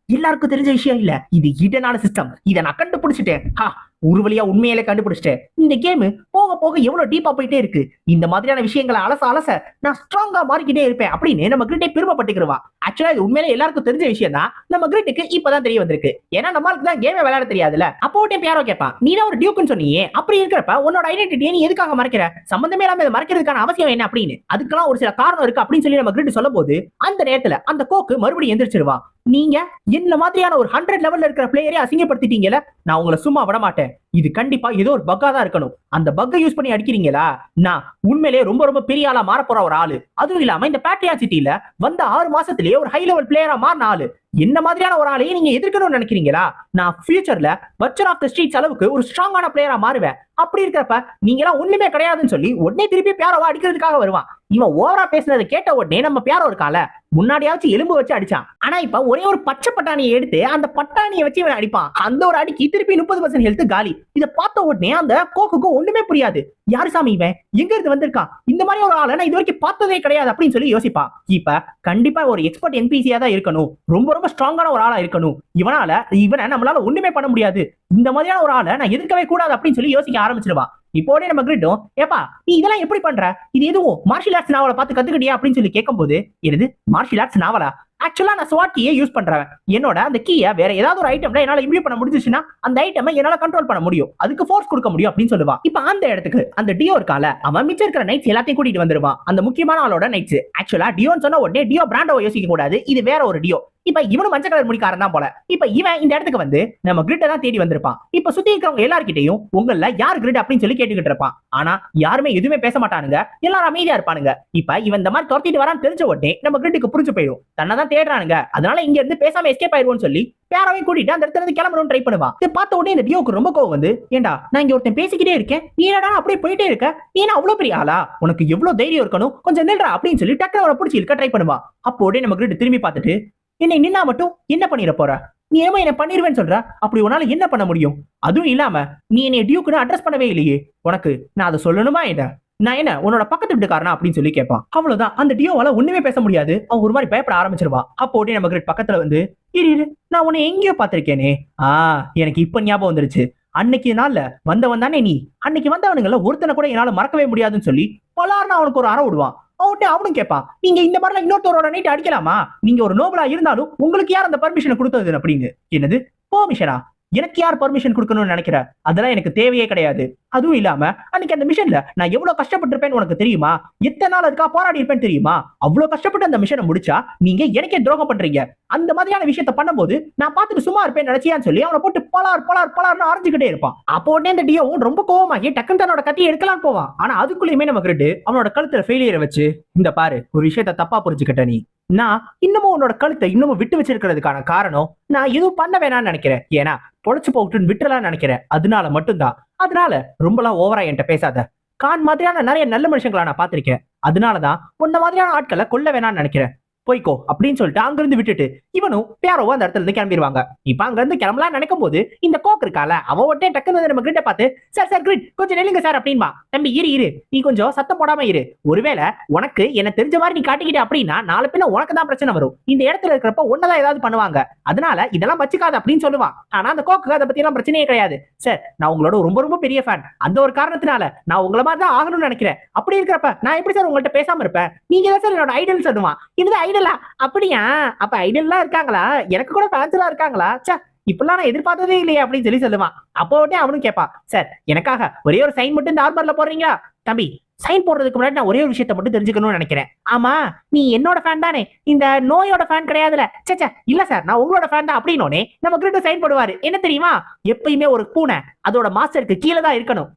எல்லாருக்கும் தெரிஞ்ச விஷயம் இல்ல. இது ஹிடனான சிஸ்டம் இதை நான் கண்டுபிடிச்சிட்டேன். ஹா ஒரு வழியா உண்மையிலே கண்டுபிடிச்சிட்டேன். இந்த கேம் போக போக எவ்வளவு டீப்பா போயிட்டே இருக்கு. இந்த மாதிரியான விஷயங்களை அலச அலச நான் ஸ்ட்ராங்கா மாறிக்கிட்டே இருப்பேன் அப்படின்னு நம்ம கிரிட்டே பெருமைப்பட்டுக்கிறவா ஆக்சுவலா இது உண்மையிலே எல்லாருக்கும் தெரிஞ்ச விஷயம் தான். நம்ம கிரிட்டுக்கு இப்பதான் தெரிய வந்திருக்கு. ஏன்னா நம்மளுக்கு தான் கேமே விளையாட தெரியாதுல அப்போ டைம் யாரோ கேட்பான் நீ தான் ஒரு டியூக்குன்னு சொன்னியே. அப்படி இருக்கிறப்ப உன்னோட ஐடென்டிட்டியை நீ எதுக்காக மறைக்கிற? சம்பந்தமே இல்லாம இதை மறைக்கிறதுக்கான அவசியம் என்ன? அப்படின்னு. அதுக்கெல்லாம் ஒரு சில காரணம் இருக்கு அப்படின்னு சொல்லி நம்ம கிரிட்டு சொல்லும் போது அந்த நேரத்துல அந்த கோக்கு மறுபடியும் எந்திரிச்சிருவா. நீங்க என்ன மாதிரியான ஒரு ஹண்ட்ரட் லெவல்ல இருக்கிற பிளேயரே அசிங்கப்படுத்திட்டீங்கல்ல நான் உங்களை சும்மா விட மாட்டேன். இது கண்டிப்பா ஏதோ ஒரு பக்கா தான் இருக்கணும். அந்த பக்கை யூஸ் பண்ணி அடிக்கிறீங்களா? நான் உண்மையிலேயே ரொம்ப ரொம்ப பெரிய ஆளா மாற போற ஒரு ஆளு. அதுவும் இல்லாம இந்த பேட்ரியா சிட்டியில வந்த ஆறு மாசத்திலேயே ஒரு ஹை லெவல் பிளேயரா மாறின ஆளு. என்ன மாதிரியான ஒரு ஆளையே நீங்க எதிர்க்கணும்னு நினைக்கிறீங்களா? நான் ஃபியூச்சர்ல பச்சர் ஆஃப் த ஸ்ட்ரீட்ஸ் அளவுக்கு ஒரு ஸ்ட்ராங்கான பிளேயரா மாறுவேன். அப்படி இருக்கிறப்ப நீங்க எல்லாம் ஒண்ணுமே கிடையாதுன்னு சொல்லி உடனே திருப்பி பேரோவா அடிக்கிறதுக்காக வருவான். இவன் ஓவரா பேசுனதை கேட்ட உடனே நம்ம பேரோ இருக்கால முன்னாடியாச்சும் எலும்பு வச்சு அடிச்சான். ஆனா இப்ப ஒரே ஒரு பச்சை பட்டாணியை எடுத்து அந்த பட்டாணியை வச்சு இவன் அடிப்பான். அந்த ஒரு அடிக்கு திருப்பி முப்பது பர்சன்ட் ஹெல்த் காலி. இதை பார்த்த உடனே அந்த கோக்குக்கு ஒண்ணுமே புரியாது. யாரு சாமி இவன்? எங்க இருந்து வந்திருக்கான் இந்த மாதிரி ஒரு ஆளை நான் இது வரைக்கும் பார்த்ததே கிடையாது அப்படின்னு சொல்லி யோசிப்பான். இப்ப கண்டிப்பா ஒரு எக்ஸ்பர்ட் என்பிசியா தான் இருக்கணும். ரொம்ப ரொம்ப ஸ்ட்ராங்கான ஒரு ஆளா இருக்கணும். இவனால இவனை நம்மளால ஒண்ணுமே பண்ண முடியாது. இந்த மாதிரியான ஒரு ஆளை நான் எதிர்க்கவே கூடாது அப்படின்னு சொல்லி யோசிக்க ஆரம்பிச்சிருவான் இப்போடே நம்ம கிரிட்டும் ஏப்பா நீ இதெல்லாம் எப்படி பண்ற? இது எதுவும் மார்ஷியல் ஆர்ட்ஸ் நாவலை பார்த்து கத்துக்கிட்டியா அப்படின்னு சொல்லி கேட்கும்போது எனது மார்ஷியல் ஆர்ட்ஸ் நாவலா ஆக்சுவலா நான் ஸ்வாட் கீயை யூஸ் பண்றேன் என்னோட அந்த கீயை வேற ஏதாவது ஒரு ஐட்டம்ல என்னால இம்ப்ளூ பண்ண முடிஞ்சிச்சுன்னா அந்த ஐட்டமை என்னால கண்ட்ரோல் பண்ண முடியும். அதுக்கு ஃபோர்ஸ் கொடுக்க முடியும் அப்படின்னு சொல்லுவான். இப்ப அந்த இடத்துக்கு அந்த டியோ இருக்கால அவன் மிச்சம் இருக்கிற நைட்ஸ் எல்லாத்தையும் கூட்டிட்டு வந்துருவான். அந்த முக்கியமான ஆளோட நைட்ஸ் ஆக்சுவலா டியோன்னு சொன்ன உடனே டியோ பிராண்டோ யோசிக்க கூடாது இது வேற ஒரு டியோ இப்ப இவனும் மஞ்சள் கலர் முடிக்காரன் தான் போல. இப்ப இவன் இந்த இடத்துக்கு வந்து நம்ம கிரிட்ட தான் தேடி வந்திருப்பான். இப்ப சுத்தி இருக்கிறவங்க எல்லார்கிட்டயும் உங்கள யார் கிரிட் அப்படின்னு சொல்லி கேட்டுக்கிட்டு இருப்பான். ஆனா யாருமே எதுவுமே பேச மாட்டானுங்க. எல்லாரும் அமைதியா இருப்பானுங்க. இப்ப இவன் இந்த மாதிரி துரத்திட்டு வரான்னு தெரிஞ்ச உடனே நம்ம கிரிட்டுக்கு புரிஞ்சு போயிடும் தன்னை தான் தேடுறானுங்க. அதனால இங்க இருந்து பேசாம எஸ்கேப் ஆயிருவோம்னு சொல்லி பேரவையும் கூட்டிட்டு அந்த இடத்துல இருந்து கிளம்பணும்னு ட்ரை பண்ணுவான். இதை பார்த்த உடனே இந்த டியோக்கு ரொம்ப கோவம் வந்து ஏண்டா நான் இங்க ஒருத்தன் பேசிக்கிட்டே இருக்கேன். நீ என்னடா அப்படியே போயிட்டே இருக்க? நீ என்ன அவ்வளவு பெரிய ஆளா? உனக்கு எவ்வளவு தைரியம் இருக்கணும். கொஞ்சம் நில்றா அப்படின்னு சொல்லி டக்குனு அவனை பிடிச்சி இருக்க ட்ரை பண்ணுவான். அப்போ உடனே நம்ம கிரிட் திரும்பி பார்த்துட்டு என்னை நின்னா மட்டும் என்ன பண்ணிட போற? நீ ஏமா என்ன பண்ணிருவேன்னு சொல்ற? அப்படி உன்னால என்ன பண்ண முடியும்? அதுவும் இல்லாம நீ என்னை டியூக்குன்னு அட்ரஸ் பண்ணவே இல்லையே. உனக்கு நான் அதை சொல்லணுமா என்ன? நான் என்ன உன்னோட பக்கத்து வீட்டுக்காரனா அப்படின்னு சொல்லி கேட்பான். அவ்வளவுதான். அந்த டியோவால ஒண்ணுமே பேச முடியாது. அவன் ஒரு மாதிரி பயப்பட ஆரம்பிச்சிருவா. அப்போ உடனே நம்ம கிரிட் பக்கத்துல வந்து இரு இரு நான் உன்னை எங்கேயோ பாத்திருக்கேனே ஆ எனக்கு இப்ப ஞாபகம் வந்துருச்சு. அன்னைக்கு நாள்ல வந்தவன் தானே நீ? அன்னைக்கு வந்தவனுங்கள ஒருத்தனை கூட என்னால மறக்கவே முடியாதுன்னு சொல்லி பலார்னு அவனுக்கு ஒரு அற விடுவான். அவன்கிட்ட அவனும் கேட்பான் நீங்க இந்த மாதிரிலாம் இன்னொருத்தரோட நைட் அடிக்கலாமா? நீங்க ஒரு நோபலா இருந்தாலும் உங்களுக்கு யார் அந்த பர்மிஷனை கொடுத்தது அப்படின்னு என்னது? பெர்மிஷனா எனக்கு யார் பர்மிஷன் கொடுக்கணும்னு நினைக்கிற? அதெல்லாம் எனக்கு தேவையே கிடையாது. அதுவும் இல்லாம அன்னைக்கு அந்த மிஷன்ல நான் எவ்வளவு கஷ்டப்பட்டிருப்பேன்னு உனக்கு தெரியுமா? எத்தனை நாள் அதுக்காக போராடி இருப்பேன்னு தெரியுமா? அவ்வளவு கஷ்டப்பட்டு அந்த மிஷனை முடிச்சா நீங்க எனக்கே துரோகம் பண்றீங்க. அந்த மாதிரியான விஷயத்த பண்ணும்போது நான் பார்த்துட்டு சும்மா இருப்பேன் நினைச்சியான்னு சொல்லி அவனை போட்டு பலார் பலார் பலார்னு அரைஞ்சுக்கிட்டே இருப்பான். அப்போ உடனே இந்த டியோவும் ரொம்ப கோவமாகி டக்குன்னு தன்னோட கத்தியை எடுக்கலாம் போவான். ஆனா அதுக்குள்ளயுமே நம்ம கிட்ட அவனோட கழுத்துல ஃபெயிலியரை வச்சு இந்த பாரு ஒரு விஷயத்த தப்பா புரிஞ்சுக்கிட்ட நீ. நான் இன்னமும் உன்னோட கழுத்தை இன்னமும் விட்டு வச்சிருக்கிறதுக்கான காரணம் நான் எதுவும் பண்ண வேணாம்னு நினைக்கிறேன். ஏன்னா பொழைச்சு போட்டுன்னு விட்டுறலாம்னு நினைக்கிறேன். அதனால மட்டும்தான். அதனால ரொம்பலாம் ஓவரா என்கிட்ட பேசாத. கான் மாதிரியான நிறைய நல்ல மனுஷங்களை நான் பார்த்திருக்கேன். அதனாலதான் உன்ன மாதிரியான ஆட்களை கொல்ல வேணாம்னு நினைக்கிறேன். போய்க்கோ அப்படின்னு சொல்லிட்டு அங்கிருந்து விட்டுட்டு இவனும் பேரவோ அந்த இடத்துல இருந்து கிளம்பிடுவாங்க. இப்ப அங்க இருந்து கிளம்பலாம் நினைக்கும் போது இந்த கோக் இருக்கால அவ ஒட்டே டக்குன்னு வந்து நம்ம கிட்ட பார்த்து சார் சார் கிரிட் கொஞ்சம் நெல்லுங்க சார் அப்படின்பா. தம்பி இரு இரு. நீ கொஞ்சம் சத்தம் போடாம இரு. ஒருவேளை உனக்கு என்ன தெரிஞ்ச மாதிரி நீ காட்டிக்கிட்ட அப்படின்னா நாலு பின்ன உனக்கு தான் பிரச்சனை வரும். இந்த இடத்துல இருக்கிறப்ப ஒன்னதான் ஏதாவது பண்ணுவாங்க. அதனால இதெல்லாம் வச்சுக்காது அப்படின்னு சொல்லுவான். ஆனா அந்த கோக்கு அதை பத்தி எல்லாம் பிரச்சனையே கிடையாது. சார் நான் உங்களோட ரொம்ப ரொம்ப பெரிய ஃபேன் அந்த ஒரு காரணத்தினால நான் உங்களை மாதிரி தான் ஆகணும்னு நினைக்கிறேன். அப்படி இருக்கிறப்ப நான் எப்படி சார் உங்கள்ட்ட பேசாம இருப்பேன்? நீங்க தான் சார் என்னோட ஐடல் சொல்லுவான் இது ஐடலா அப்படியா? அப்ப ஐடல்லாம் இருக்காங்களா? எனக்கு கூட ஃபேன்ஸ் எல்லாம் இருக்காங்களா? ச்சே இப்பெல்லாம் நான் எதிர்பார்த்ததே இல்லையே அப்படின்னு சொல்லி சொல்லுவான். அப்போ உடனே அவனும் கேட்பான் சார் எனக்காக ஒரே ஒரு சைன் மட்டும் இந்த ஆர்மர்ல போடுறீங்களா தம்பி சைன் போடுறதுக்கு முன்னாடி நான் ஒரே ஒரு விஷயத்த மட்டும் தெரிஞ்சுக்கணும்னு நினைக்கிறேன். ஆமா நீ என்னோட ஃபேன் தானே. இந்த நோயோட ஃபேன் கிடையாதுல சேச்சா இல்ல சார் நான் உங்களோட ஃபேன் தான். அப்படின்னோனே நம்ம கிரிட் சைன் போடுவாரு. என்ன தெரியுமா? எப்பயுமே ஒரு பூனை அதோட மாஸ்டருக்கு கீழே தான் இருக்கணும்.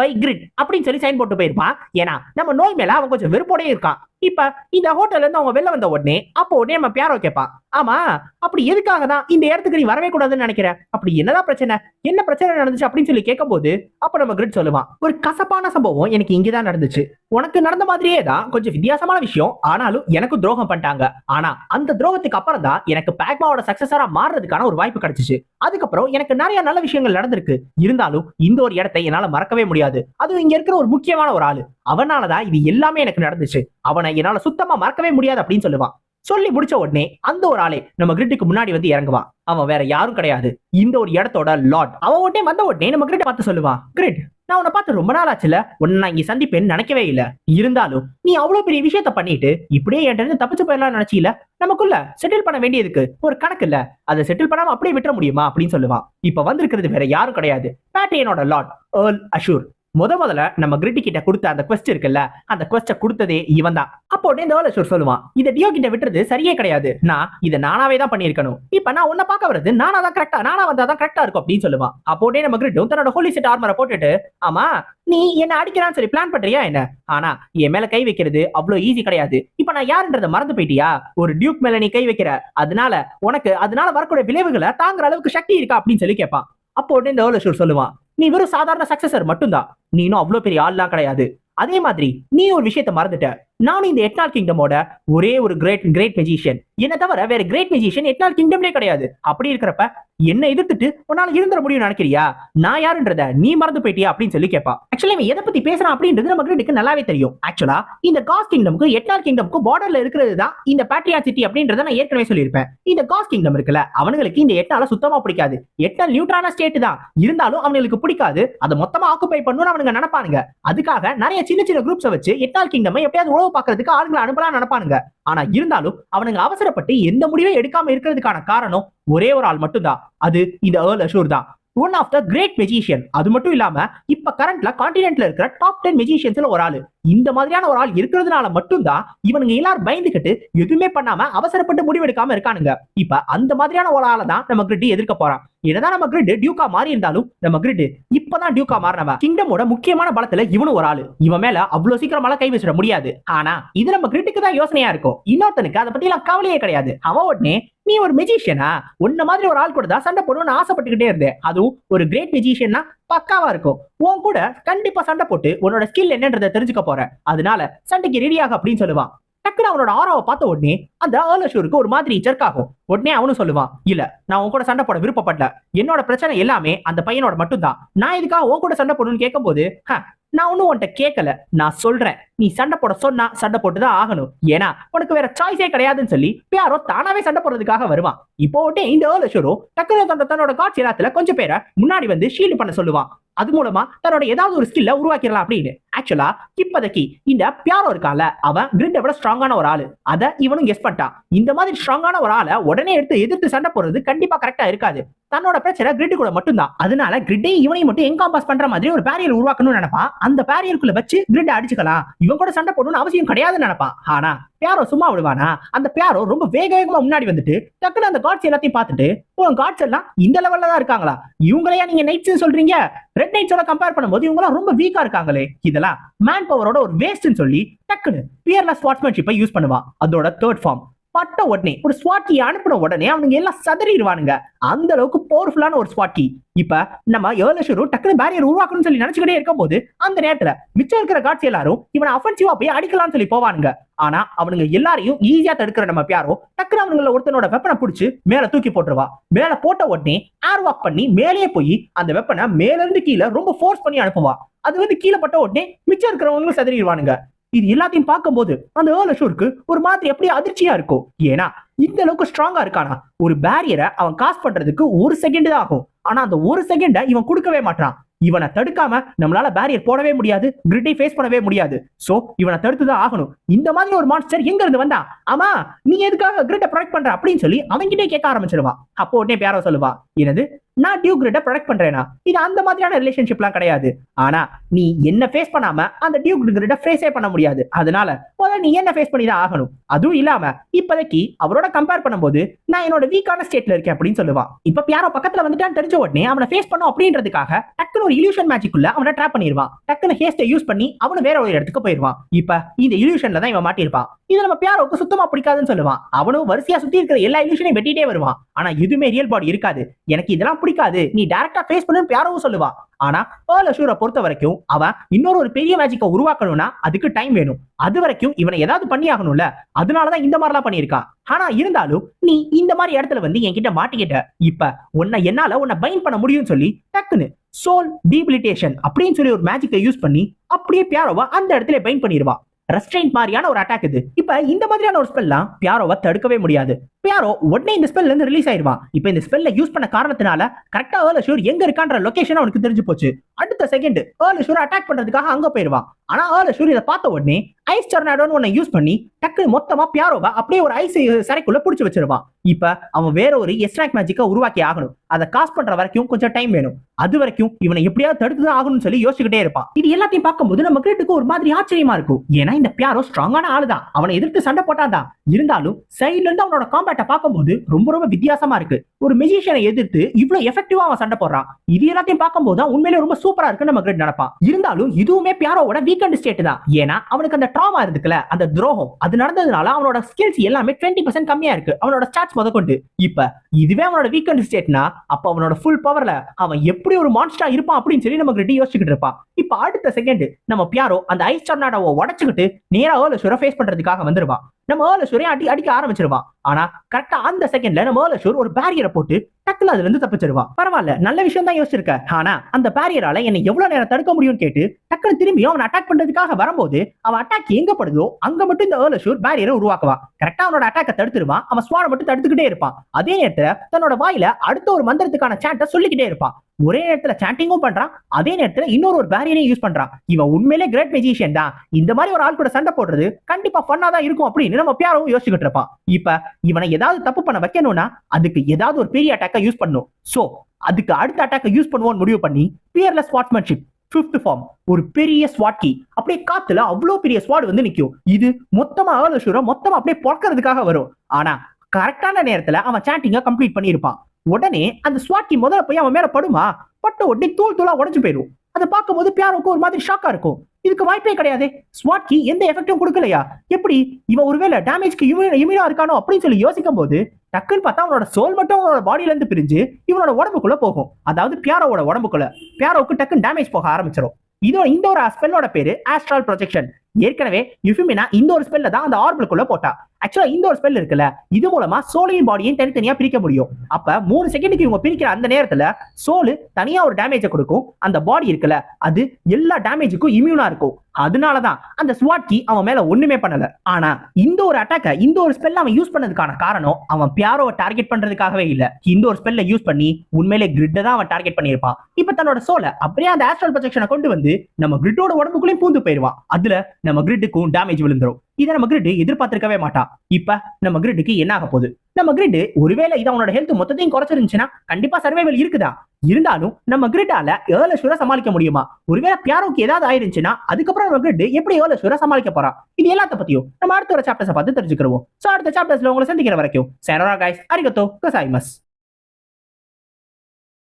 பை கிரிட் அப்படின்னு சொல்லி சைன் போட்டு போயிருப்பான். ஏன்னா நம்ம நோய் மேல அவன் கொஞ்சம் வெறுப்போடே இருக்கான். இப்ப இந்த ஹோட்டல்ல இருந்து அவங்க வெளில வந்த உடனே அப்போ உடனே நம்ம பேரோ கேட்பான் ஆமா அப்படி எதுக்காக தான் இந்த இடத்துக்கு நீ வரவே கூடாதுன்னு நினைக்கிற? அப்படி என்னதான் பிரச்சனை? என்ன பிரச்சனை நடந்துச்சு அப்படின்னு சொல்லி கேட்கும்போது அப்ப நம்ம கிரிட் சொல்லுவான் ஒரு கசப்பான சம்பவம் எனக்கு இங்கதான் நடந்துச்சு. உனக்கு நடந்த மாதிரியே தான் கொஞ்சம் வித்தியாசமான விஷயம். ஆனாலும் எனக்கு துரோகம் பண்ணிட்டாங்க. ஆனா அந்த துரோகத்துக்கு அப்புறம் தான் எனக்கு பேக்மாவோட சக்சஸரா மாறுறதுக்கான ஒரு வாய்ப்பு கிடைச்சிச்சு. அதுக்கப்புறம் எனக்கு நிறைய நல்ல விஷயங்கள் நடந்திருக்கு. இருந்தாலும் இந்த ஒரு இடத்தை என்னால மறக்கவே முடியாது. அதுவும் இங்க இருக்கிற ஒரு முக்கியமான ஒரு ஆளு. அவனாலதான் இது எல்லாமே எனக்கு நடந்துச்சு. அவனை என்னால சுத்தமா மறக்கவே முடியாது அப்படின்னு சொல்லுவான். சொல்லி முடிச்ச உடனே அந்த ஒரு ஆளே நம்ம கிரிட்டுக்கு முன்னாடி வந்து இறங்குவான். அவன் வேற யாரும் கிடையாது. இந்த ஒரு இடத்தோட லார்ட் அவன் உடனே வந்த உடனே நம்ம கிரிட்ட பார்த்து சொல்லுவான் கிரிட் நான் உன்னை பார்த்து ரொம்ப நாள் ஆச்சுல உன்னை நான் இங்க சந்திப்பேன்னு நினைக்கவே இல்ல. இருந்தாலும் நீ அவ்வளவு பெரிய விஷயத்த பண்ணிட்டு இப்படியே என்கிட்ட தப்பிச்சு போயிடலாம் நினைச்சில நமக்குள்ள செட்டில் பண்ண வேண்டியதுக்கு ஒரு கணக்கு இல்ல. அதை செட்டில் பண்ணாம அப்படியே விட்டுற முடியுமா? அப்படின்னு சொல்லுவான். இப்ப வந்திருக்கிறது வேற யாரும் கிடையாது. பேட்டையனோட லார்ட் ஏர்ல் அஷூர் முத முதல்ல நம்ம கிரிட்டி கிட்ட கொடுத்த அந்த கொஸ்ட் இருக்குல்ல அந்த கொஸ்ட கொடுத்ததே இவன் தான் அப்போ உடனே இந்த ஏர்ல் சொல்லுவான் இதை டியோ கிட்ட விட்டுறது சரியே கிடையாது. நான் இதை நானாவே தான் பண்ணியிருக்கணும். இப்ப நான் உன்னை பார்க்க வருது நானா தான் கரெக்டா நானா வந்தா தான் கரெக்டா இருக்கும் அப்படின்னு சொல்லுவான். அப்போ உடனே நம்ம கிரிட்டும் தன்னோட ஹோலி செட் ஆர்மரை போட்டுட்டு ஆமா நீ என்ன அடிக்கிறான்னு சொல்லி பிளான் பண்றியா என்ன? ஆனா என் மேல கை வைக்கிறது அவ்வளவு ஈஸி கிடையாது. இப்ப நான் யாருன்றதை மறந்து போயிட்டியா? ஒரு டியூக் மேல நீ கை வைக்கிற அதனால உனக்கு அதனால வரக்கூடிய விளைவுகளை தாங்குற அளவுக்கு சக்தி இருக்கா? அப்படின்னு சொல்லி கேட்பான். அப்போ உடனே இந்த ஏர்ல் சொல்லுவான். நீ வெறும் சாதாரண சக்சஸர் மட்டும்தான். நீனும் அவ்வளவு பெரிய ஆள்லாம் கிடையாது. அதே மாதிரி நீ ஒரு விஷயத்த மறந்துட்ட. நானும் இந்த எட்னால் கிங்டமோட ஒரே ஒரு கிரேட் கிரேட் மெஜிஷியன் என்ன தவிர வேற கிரேட் மெஜிஷியன் எட்னால் கிங்டம்லே கிடையாது. அப்படி இருக்கிறப்ப என்ன எதிர்த்துட்டு உன்னால இருந்துட முடியும் நினைக்கிறியா? நான் யாருன்றத நீ மறந்து போயிட்டியா அப்படின்னு சொல்லி கேட்பா. ஆக்சுவலி இவன் எதை பத்தி பேசுறான் அப்படின்றது நமக்கு ரெண்டுக்கு நல்லாவே தெரியும். ஆக்சுவலா இந்த காஸ் கிங்டமுக்கு எட்னால் கிங்டமுக்கு பார்டர்ல இருக்கிறது தான் இந்த பேட்ரியா சிட்டி அப்படின்றத நான் ஏற்கனவே சொல்லியிருப்பேன். இந்த காஸ் கிங்டம் இருக்குல்ல அவனுங்களுக்கு இந்த எட்டால சுத்தமா பிடிக்காது. எட்டால் நியூட்ரான ஸ்டேட் தான். இருந்தாலும் அவங்களுக்கு பிடிக்காது. அதை மொத்தமா ஆக்குபை பண்ணணும்னு அவனுங்க நினைப்பானுங்க. அதுக்காக நிறைய சின்ன சின்ன குரூப்ஸ் வச்சு எட்டால் கிங்டம் எப்படியாவது உழவு பார்க்கறதுக்கு ஆளுங்களை அனுப்பலாம் நினைப்பானுங்க. ஆனா இருந்தாலும் அவனுங்க அவசரப்பட்டு எந்த முடிவும் எடுக்காம இருக்கிறதுக்கான காரணம் ஒரே ஒரு ஆள் மட்டும்தான் அது இந்த ஏர்ல் அஷூர் தான் one of the great magician அது மட்டும் இல்லாம இப்ப கரண்ட்ல கான்டினென்ட்ல இருக்கிற டாப் டென் மெஜிஷியன்ஸ்ல ஒரு ஆளு. இந்த மாதிரியான ஒரு ஆள் இருக்கிறதுனால மட்டும்தான் இவனுங்க எல்லாரும் பயந்துகிட்டு எதுவுமே பண்ணாம அவசரப்பட்டு முடிவெடுக்காம இருக்கானுங்க. இப்ப அந்த மாதிரியான ஒரு ஆளை தான் நம்ம கிரிட் எதிர்க்க போறான். என்னதான் நம்ம கிரிட் டியூக்கா மாறி இருந்தாலும் நம்ம கிரிட் இப்பதான் டியூக்கா மாறினவன். கிங்டமோட முக்கியமான பலத்துல இவனும் ஒரு ஆளு. இவன் மேல அவ்வளவு சீக்கிரமால கை வச்சிட முடியாது. ஆனா இது நம்ம கிரிட்டுக்கு தான் யோசனையா இருக்கும். இன்னொருத்தனுக்கு அதை பத்தி எல்லாம் கவலையே கிடையாது. அவன் உடனே நீ ஒரு மெஜிஷியனா உன்ன மாதிரி ஒரு ஆள் கூட தான் சண்டை போடணும்னு ஆசைப்பட்டுக்கிட்டே இருந்தேன். அதுவும் ஒரு கிரேட் மெஜிஷியன்னா பக்காவா இருக்கும். உன் கூட கண்டிப்பா சண்டை போட்டு உன்னோட ஸ்கில் என்னன்றதை தெரிஞ்சுக்க போற அதனால சண்டைக்கு ரெடியாக அப்படின்னு சொல்லுவான். டக்குனு அவனோட ஆராவை பார்த்த உடனே அந்த ஏர்லஷூருக்கு ஒரு மாதிரி jerk ஆகும் உடனே அவனும் சொல்லுவான் இல்ல நான் உன் கூட சண்டை போட விருப்பப்படல. என்னோட பிரச்சனை எல்லாமே அந்த பையனோட மட்டும்தான். நான் இதுக்காக உன் கூட சண்டை போடணும்னு கேட்கும்போது "ஹ, நான் ஒன்னும் உன்கிட்ட கேட்கல. நான் சொல்றேன். நீ சண்டை போட சொன்னா சண்டை போட்டு தான் ஆகணும். ஏன்னா உனக்கு வேற சாய்ஸே கிடையாதுன்னு சொல்லி யாரோ தானாவே சண்டை போடுறதுக்காக வருவான். இப்போ உடனே இந்த ஏர்லஷூரோ டக்குனு தன்னோட தன்னோட காட்சி எல்லாத்துல கொஞ்சம் பேரை முன்னாடி வந்து ஷீல்டு பண்ண சொல்லுவான். அது மூலமா தன்னோட ஏதாவது ஒரு ஸ்கில்ல உருவாக்கிடலாம் அப்படின்னு. ஆக்சுவலா இப்போதைக்கு இந்த பியாரோ இருக்கால அவன் கிரிட்டை விட ஸ்ட்ராங்கான ஒரு ஆளு. அதை இவனும் கெஸ் பண்ணிட்டான். இந்த மாதிரி ஸ்ட்ராங்கான ஒரு ஆளை உடனே எடுத்து எதிர்த்து சண்டை போடுறது கண்டிப்பா கரெக்டா இருக்காது. தன்னோட பிரச்சனை கிரிட் கூட மட்டும்தான். அதனால கிரிட்டையும் இவனையும் மட்டும் என்காம்பாஸ் பண்ற மாதிரி ஒரு பேரியர் உருவாக்கணும்னு நினைப்பான். அந்த பேரியருக்குள்ள வச்சு கிரிட் அடிச்சுக்கலாம். இவன் கூட சண்டை போடணும்னு அவசியம் கிடையாதுன்னு நினைப்பான். ஆனா பியாரோ சும்மா விடுவானா? அந்த பியாரோ ரொம்ப வேக வேகமா முன்னாடி வந்துட்டு டக்குனு அந்த காட்ஸ் எல்லாத்தையும் பார்த்துட்டு உன் காட்ஸ் எல்லாம் இந்த லெவல்ல தான் இருக்காங்களா? இவங்களையா நீங்க நைட்ஸ் சொல்றீங்க? ரெட் நைட்ஸோட கம்பேர் பண்ணும்போது இவங்க ரொம்ப வீக்கா இருக்காங்களே. இதெல்லாம் மேன் பவரோட ஒரு வேஸ்ட்னு சொல்லி டக்குனு பியர்லெஸ் ஸ்பாட்ஸ்மேன்ஷிப்பை யூஸ் பண்ணுவான். அதோட தேர்ட் ஃபார்ம் பட்ட உடனே ஒரு ஸ்வாட்டி அனுப்பின உடனே அவனுங்க எல்லாம் சதறிடுவானுங்க. அந்த அளவுக்கு பவர்ஃபுல்லான ஒரு ஸ்வாட்டி இப்ப நம்ம ஏர்லஷரும் டக்குனு பேரியர் உருவாக்கணும்னு சொல்லி நினைச்சுக்கிட்டே இருக்கும் போது அந்த நேரத்துல மிச்சம் இருக்கிற காட்சி எல்லாரும் இவனை அஃபென்சிவா போய் அடிக்கலாம்னு சொல்லி போவானுங்க. ஆனா அவனுங்க எல்லாரையும் ஈஸியா தடுக்கிற நம்ம பியாரோ டக்குனு அவனுங்கள ஒருத்தனோட வெப்பனை பிடிச்சி மேல தூக்கி போட்டுருவா. மேல போட்ட உடனே ஏர் வாக் பண்ணி மேலேயே போய் அந்த வெப்பனை மேல இருந்து கீழே ரொம்ப ஃபோர்ஸ் பண்ணி அனுப்புவா. அது வந்து கீழே பட்ட உடனே மிச்சம் இருக்கிறவங்களும் சதறிடுவானுங்க. இது எல்லாத்தையும் பார்க்கும்போது அந்த ஏர்லஷூருக்கு ஒரு மாதிரி எப்படி அதிர்ச்சியா இருக்கும். ஏன்னா இந்த அளவுக்கு ஸ்ட்ராங்கா இருக்கானா? ஒரு பேரியரை அவன் காஸ் பண்றதுக்கு ஒரு செகண்ட் தான் ஆகும். ஆனா அந்த ஒரு செகண்ட இவன் கொடுக்கவே மாட்டான் இவனை தடுக்காம நம்மளால பேரியர் போடவே முடியாது கிரிட்டை ஃபேஸ் பண்ணவே முடியாது. சோ இவனை தடுத்துதான் ஆகணும். இந்த மாதிரி ஒரு மான்ஸ்டர் எங்க இருந்து வந்தா? ஆமா நீ எதுக்காக கிரிட்டை ப்ரொடெக்ட் பண்ற அப்படின்னு சொல்லி அவன்கிட்டே கேட்க ஆரம்பிச்சிருவான். அப்போ உடனே பேரோ சொல்லுவா என்னது? நான் டியூ கிரிட்டை ப்ரொடெக்ட் பண்றேனா? இது அந்த மாதிரியான ரிலேஷன்ஷிப்லாம் கிடையாது. ஆனா நீ என்ன ஃபேஸ் பண்ணாம அந்த டியூ கிரிட்டை ஃபேஸே பண்ண முடியாது. அதனால முதல்ல நீ என்ன ஃபேஸ் பண்ணி தான் ஆகணும். அதுவும் இல்லாம இப்போதைக்கு அவரோட கம்பேர் பண்ணும்போது நான் என்னோட வீக்கான ஸ்டேட்ல இருக்கேன் அப்படின்னு சொல்லுவான். இப்ப யாரோ பக்கத்துல வந்துட்டான்னு தெரிஞ்ச உடனே அவனை ஃபேஸ் பண்ணும் அப்படின்றதுக்காக டக்குனு ஒரு இல்யூஷன் மேஜிக்குள்ள அவனை ட்ராப் பண்ணிடுவான். டக்குனு ஹேஸ்டை யூஸ் பண்ணி அவனு வேற ஒரு இடத்துக்கு போயிடுவான். இப்ப இந்த இல்யூஷன்ல தான் இவன் மாட்டியிருப்பான். இது நம்ம பியாரோக்கு சுத்தமா பிடிக்காதுன்னு சொல்லுவான். அவனும் வரிசையா சுத்தி இருக்கிற எல்லா இல்யூஷனையும் வெட்டிட்டே வருவான். ஆனா எதுவுமே ரியல் பாடி இருக்காது. எனக்கு இதெல்லாம் பிடிக்காது. நீ டைரக்டா ஃபேஸ் பண்ணு பியாரோவும் சொல்லுவா. ஆனா ஏர்ல் அஷூரை பொறுத்த வரைக்கும் அவன் இன்னொரு ஒரு பெரிய மேஜிக்கை உருவாக்கணும்னா அதுக்கு டைம் வேணும். அது வரைக்கும் இவனை ஏதாவது பண்ணி ஆகணும்ல அதனாலதான் இந்த மாதிரிலாம் பண்ணியிருக்கான் ஆனா இருந்தாலும் நீ இந்த மாதிரி இடத்துல வந்து என்கிட்ட மாட்டிக்கிட்ட. இப்ப உன்னை என்னால உன்னை பைன் பண்ண முடியும்னு சொல்லி டக்குன்னு சோல் டீபிலிட்டேஷன் அப்படின்னு சொல்லி ஒரு மேஜிக்கை யூஸ் பண்ணி அப்படியே பியாரோவா அந்த இடத்துல பைன் பண்ணிடுவா. ரெஸ்ட்ரெயின் மாதிரியான ஒரு அட்டாக் இது. இப்ப இந்த மாதிரியான ஒரு ஸ்பெல்லாம் பியாரோவை தடுக்கவே முடியாது. பியாரோ உடனே இந்த ஸ்பெல்ல இருந்து ரிலீஸ் ஆயிடுவான் இப்ப இந்த ஸ்பெல்ல யூஸ் பண்ண காரணத்தினால கரெக்டா ஏர்ல ஷூர் எங்க இருக்கான்ற லொகேஷன் அவனுக்கு தெரிஞ்சு போச்சு. அடுத்த செகண்ட் ஏர்ல ஷூர் அட்டாக் பண்றதுக்காக அங்க போயிடுவான் ஆனா ஏர்ல ஷூர் இதை பார்த்த உடனே ஐஸ் டொர்னாடோன்னு ஒன்னு யூஸ் பண்ணி டக்குனு மொத்தமா பியாரோவை அப்படியே ஒரு ஐஸ் சரைக்குள்ள புடிச்சு வச்சிருவான் இப்ப அவன் வேற ஒரு எஸ்ட்ராக் மேஜிக்கை உருவாக்கி ஆகணும். அதை காஸ் பண்ற வரைக்கும் கொஞ்சம் டைம் வேணும். அது வரைக்கும் இவனை எப்படியாவது தடுத்து தான் ஆகணும்னு சொல்லி யோசிச்சுக்கிட்டே இருப்பான். இது எல்லாத்தையும் பார்க்கும்போது நம்ம கிரேட்டுக்கு ஒரு மாதிரி ஆச்சரியமா இருக்கும். ஏன்னா இந்த பியாரோ ஸ்ட்ராங்கான ஆளு தான் அவனை எதிர்த்து சண்டை போட்டாதான். இருந்தாலும் சைடுல இருந்து அவனோட காம்பேட் ஃபார்மேட்டை பார்க்கும்போது ரொம்ப ரொம்ப வித்தியாசமா இருக்கு. ஒரு மெஜிஷியனை எதிர்த்து இவ்வளவு எஃபெக்டிவா அவன் சண்டை போடுறான். இது எல்லாத்தையும் பார்க்கும்போது தான் உண்மையிலே ரொம்ப சூப்பரா இருக்கு நம்ம கிரெட் நினைப்பான். இருந்தாலும் இதுவுமே பியாரோட வீக்கெண்ட் ஸ்டேட் தான். ஏன்னா அவனுக்கு அந்த ட்ராமா இருக்குல்ல அந்த துரோகம் அது நடந்ததுனால அவனோட ஸ்கில்ஸ் எல்லாமே டுவெண்ட்டி பர்சன்ட் கம்மியா இருக்கு. அவனோட ஸ்டாட்ஸ் முதற்கொண்டு. இப்ப இதுவே அவனோட வீக்கெண்ட் ஸ்டேட்னா அப்ப அவனோட ஃபுல் பவர்ல அவன் எப்படி ஒரு மான்ஸ்டரா இருப்பான் அப்படின்னு சொல்லி நம்ம கிரெட் யோசிச்சுக்கிட்டு இருப்பான். இப்ப அடுத்த செகண்ட் நம்ம பியாரோ அந்த ஐஸ் டொர்னாடோவை உடச்சுக்கிட்டு நேரா ஃபேஸ் பண்றதுக்காக வந்துருவான். நம்ம ஏர்லஷூரை அடி அடிக்க ஆரம்பிச்சிருவான். ஆனா கரெக்டா அந்த செகண்ட்ல நம்ம ஏர்லஷூர் ஒரு பேரியரை போட்டு டக்குனு அதுல இருந்து தப்பிச்சிருவான் பரவாயில்ல நல்ல விஷயம் தான் யோசிச்சிருக்க. ஆனா அந்த பேரியரால என்னை எவ்வளவு நேரம் தடுக்க முடியும்னு கேட்டு டக்குனு திரும்பி அவன் அட்டாக் பண்றதுக்காக வரும்போது அவன் அட்டாக் எங்க படுதோ அங்க மட்டும் இந்த ஏர்லஷூர் பேரியரை உருவாக்குவான் கரெக்டா அவனோட அட்டாக்கை தடுத்துருவான். அவன் ஸ்வானை மட்டும் தடுத்துக்கிட்டே இருப்பான். அதே நேரத்துல தன்னோட வாயில அடுத்த ஒரு மந்திரத்துக்கான சாண்ட்டை சொல்லிக்கிட்டே இருப்பான். ஒரே நேரத்துல சாண்டிங்கும் பண்றான். அதே நேரத்துல இன்னொரு ஒரு பேரியரையும் யூஸ் பண்றான். இவன் உண்மையிலே கிரேட் மெஜிஷியன் தான். இந்த மாதிரி ஒரு ஆள் கூட சண்டை போடுறது கண்டிப்பா ஃபன்னா தான் இருக்கும் அப்படின்னு நம்ம பியாரவும் யோசிச்சுக்கிட்டு இருப்பான். இப்ப இவனை ஏதாவது தப்பு பண்ண வைக்கணும்னா அதுக்கு ஏதாவது ஒரு பெரிய அட்டாக்கை யூஸ் பண்ணும். சோ அதுக்கு அடுத்த அட்டாக்கை யூஸ் பண்ணுவோம்னு முடிவு பண்ணி பியர்லெஸ் ஸ்வாட்மேன்ஷிப் ஃபிஃப்த் ஃபார்ம் ஒரு பெரிய ஸ்வாட் கீ அப்படியே காத்துல அவ்வளோ பெரிய ஸ்வாட் வந்து நிக்கும். இது மொத்தமா ஏர்லஷூரை மொத்தமா அப்படியே பொறக்கிறதுக்காக வரும். ஆனா கரெக்டான நேரத்துல அவன் சாண்டிங்க கம்ப்ளீட் பண்ணியிருப்பான். உடனே அந்த ஸ்வாட் கீ முதல்ல போய் அவன் மேல படுமா? பட்ட உடனே தூள் தூளா உடஞ்சு போயிடும். அதை பார்க்கும்போது பியாரோக்கு ஒரு மாதிரி ஷாக்கா இருக்கும். இதுக்கு வாய்ப்பே கிடையாது. ஸ்வாட் கீ எந்த எஃபெக்டும் கொடுக்கலையா? எப்படி இவன் ஒருவேளை டேமேஜ்க்கு இம்யூனா இருக்கானோ அப்படின்னு சொல்லி யோசிக்கும் போது டக்குன்னு பார்த்தா அவனோட சோல் மட்டும் அவனோட பாடியில இருந்து பிரிஞ்சு இவனோட உடம்புக்குள்ள போகும். அதாவது பியாரோவோட உடம்புக்குள்ள. பியாரோவுக்கு டக்குன்னு டேமேஜ் போக ஆரம்பிச்சிடும் இதோ இந்த ஒரு ஸ்பெல்லோட பேரு ஆஸ்ட்ரால் ப்ரொஜெக்ஷன் ஏற்கனவே யுஃபிமினா இந்த ஒரு ஸ்பெல்ல தான் அந்த ஆர்பிளுக்குள்ள போட்டா. ஆக்சுவலா இந்த ஒரு ஸ்பெல் இருக்குல்ல இது மூலமா சோலையும் பாடியும் தனித்தனியா பிரிக்க முடியும். அப்ப மூணு செகண்டுக்கு இவங்க பிரிக்கிற அந்த நேரத்துல சோலு தனியா ஒரு டேமேஜை கொடுக்கும். அந்த பாடி இருக்குல்ல அது எல்லா டேமேஜுக்கும் இம்யூனா இருக்கும். அதனாலதான் அந்த ஸ்வாட்கி அவன் மேல ஒண்ணுமே பண்ணல. ஆனா இந்த ஒரு அட்டாக்க இந்த ஒரு ஸ்பெல் அவன் யூஸ் பண்ணதுக்கான காரணம் அவன் பியாரோவை டார்கெட் பண்றதுக்காகவே இல்ல. இந்த ஒரு ஸ்பெல்ல யூஸ் பண்ணி உண்மையிலே கிரிட்ட தான் அவன் டார்கெட் பண்ணியிருப்பான். இப்ப தன்னோட சோலை அப்படியே அந்த ஆஸ்ட்ரல் ப்ரொஜெக்ஷனை கொண்டு வந்து நம்ம கிரிட்டோட உடம்புக்குள்ளேயும் பூந்து போயிடுவான் அதுல நம்ம கிரிட்டுக்கும் டேமேஜ் விழுந்துரும். இதை நம்ம கிரிட் எதிர்பார்த்திருக்கவே மாட்டான். இப்ப நம்ம கிரிட்டுக்கு என்ன ஆக போகுது? நம்ம கிரிட் ஒருவேளை இது அவனோட ஹெல்த் மொத்தத்தையும் குறைச்சிருந்துச்சுன்னா கண்டிப்பா சர்வைவல் இருக்குதா? இருந்தாலும் நம்ம கிரிட்டால ஏர்லஷூரை சமாளிக்க முடியுமா? ஒருவேளை பியாரோக்கு ஏதாவது ஆயிருந்துச்சுன்னா அதுக்கப்புறம் நம்ம கிரிட் எப்படி ஏர்லஷூரை சமாளிக்க போறான் இது எல்லாத்த பத்தியும் நம்ம அடுத்த ஒரு சாப்டர்ஸை பார்த்து தெரிஞ்சுக்கிறோம் சோ அடுத்த சாப்டர்ஸ்ல உங்களை சந்திக்கிற வரைக்கும் சரோரா கைஸ் அரிகத்தோ கசாய்மஸ்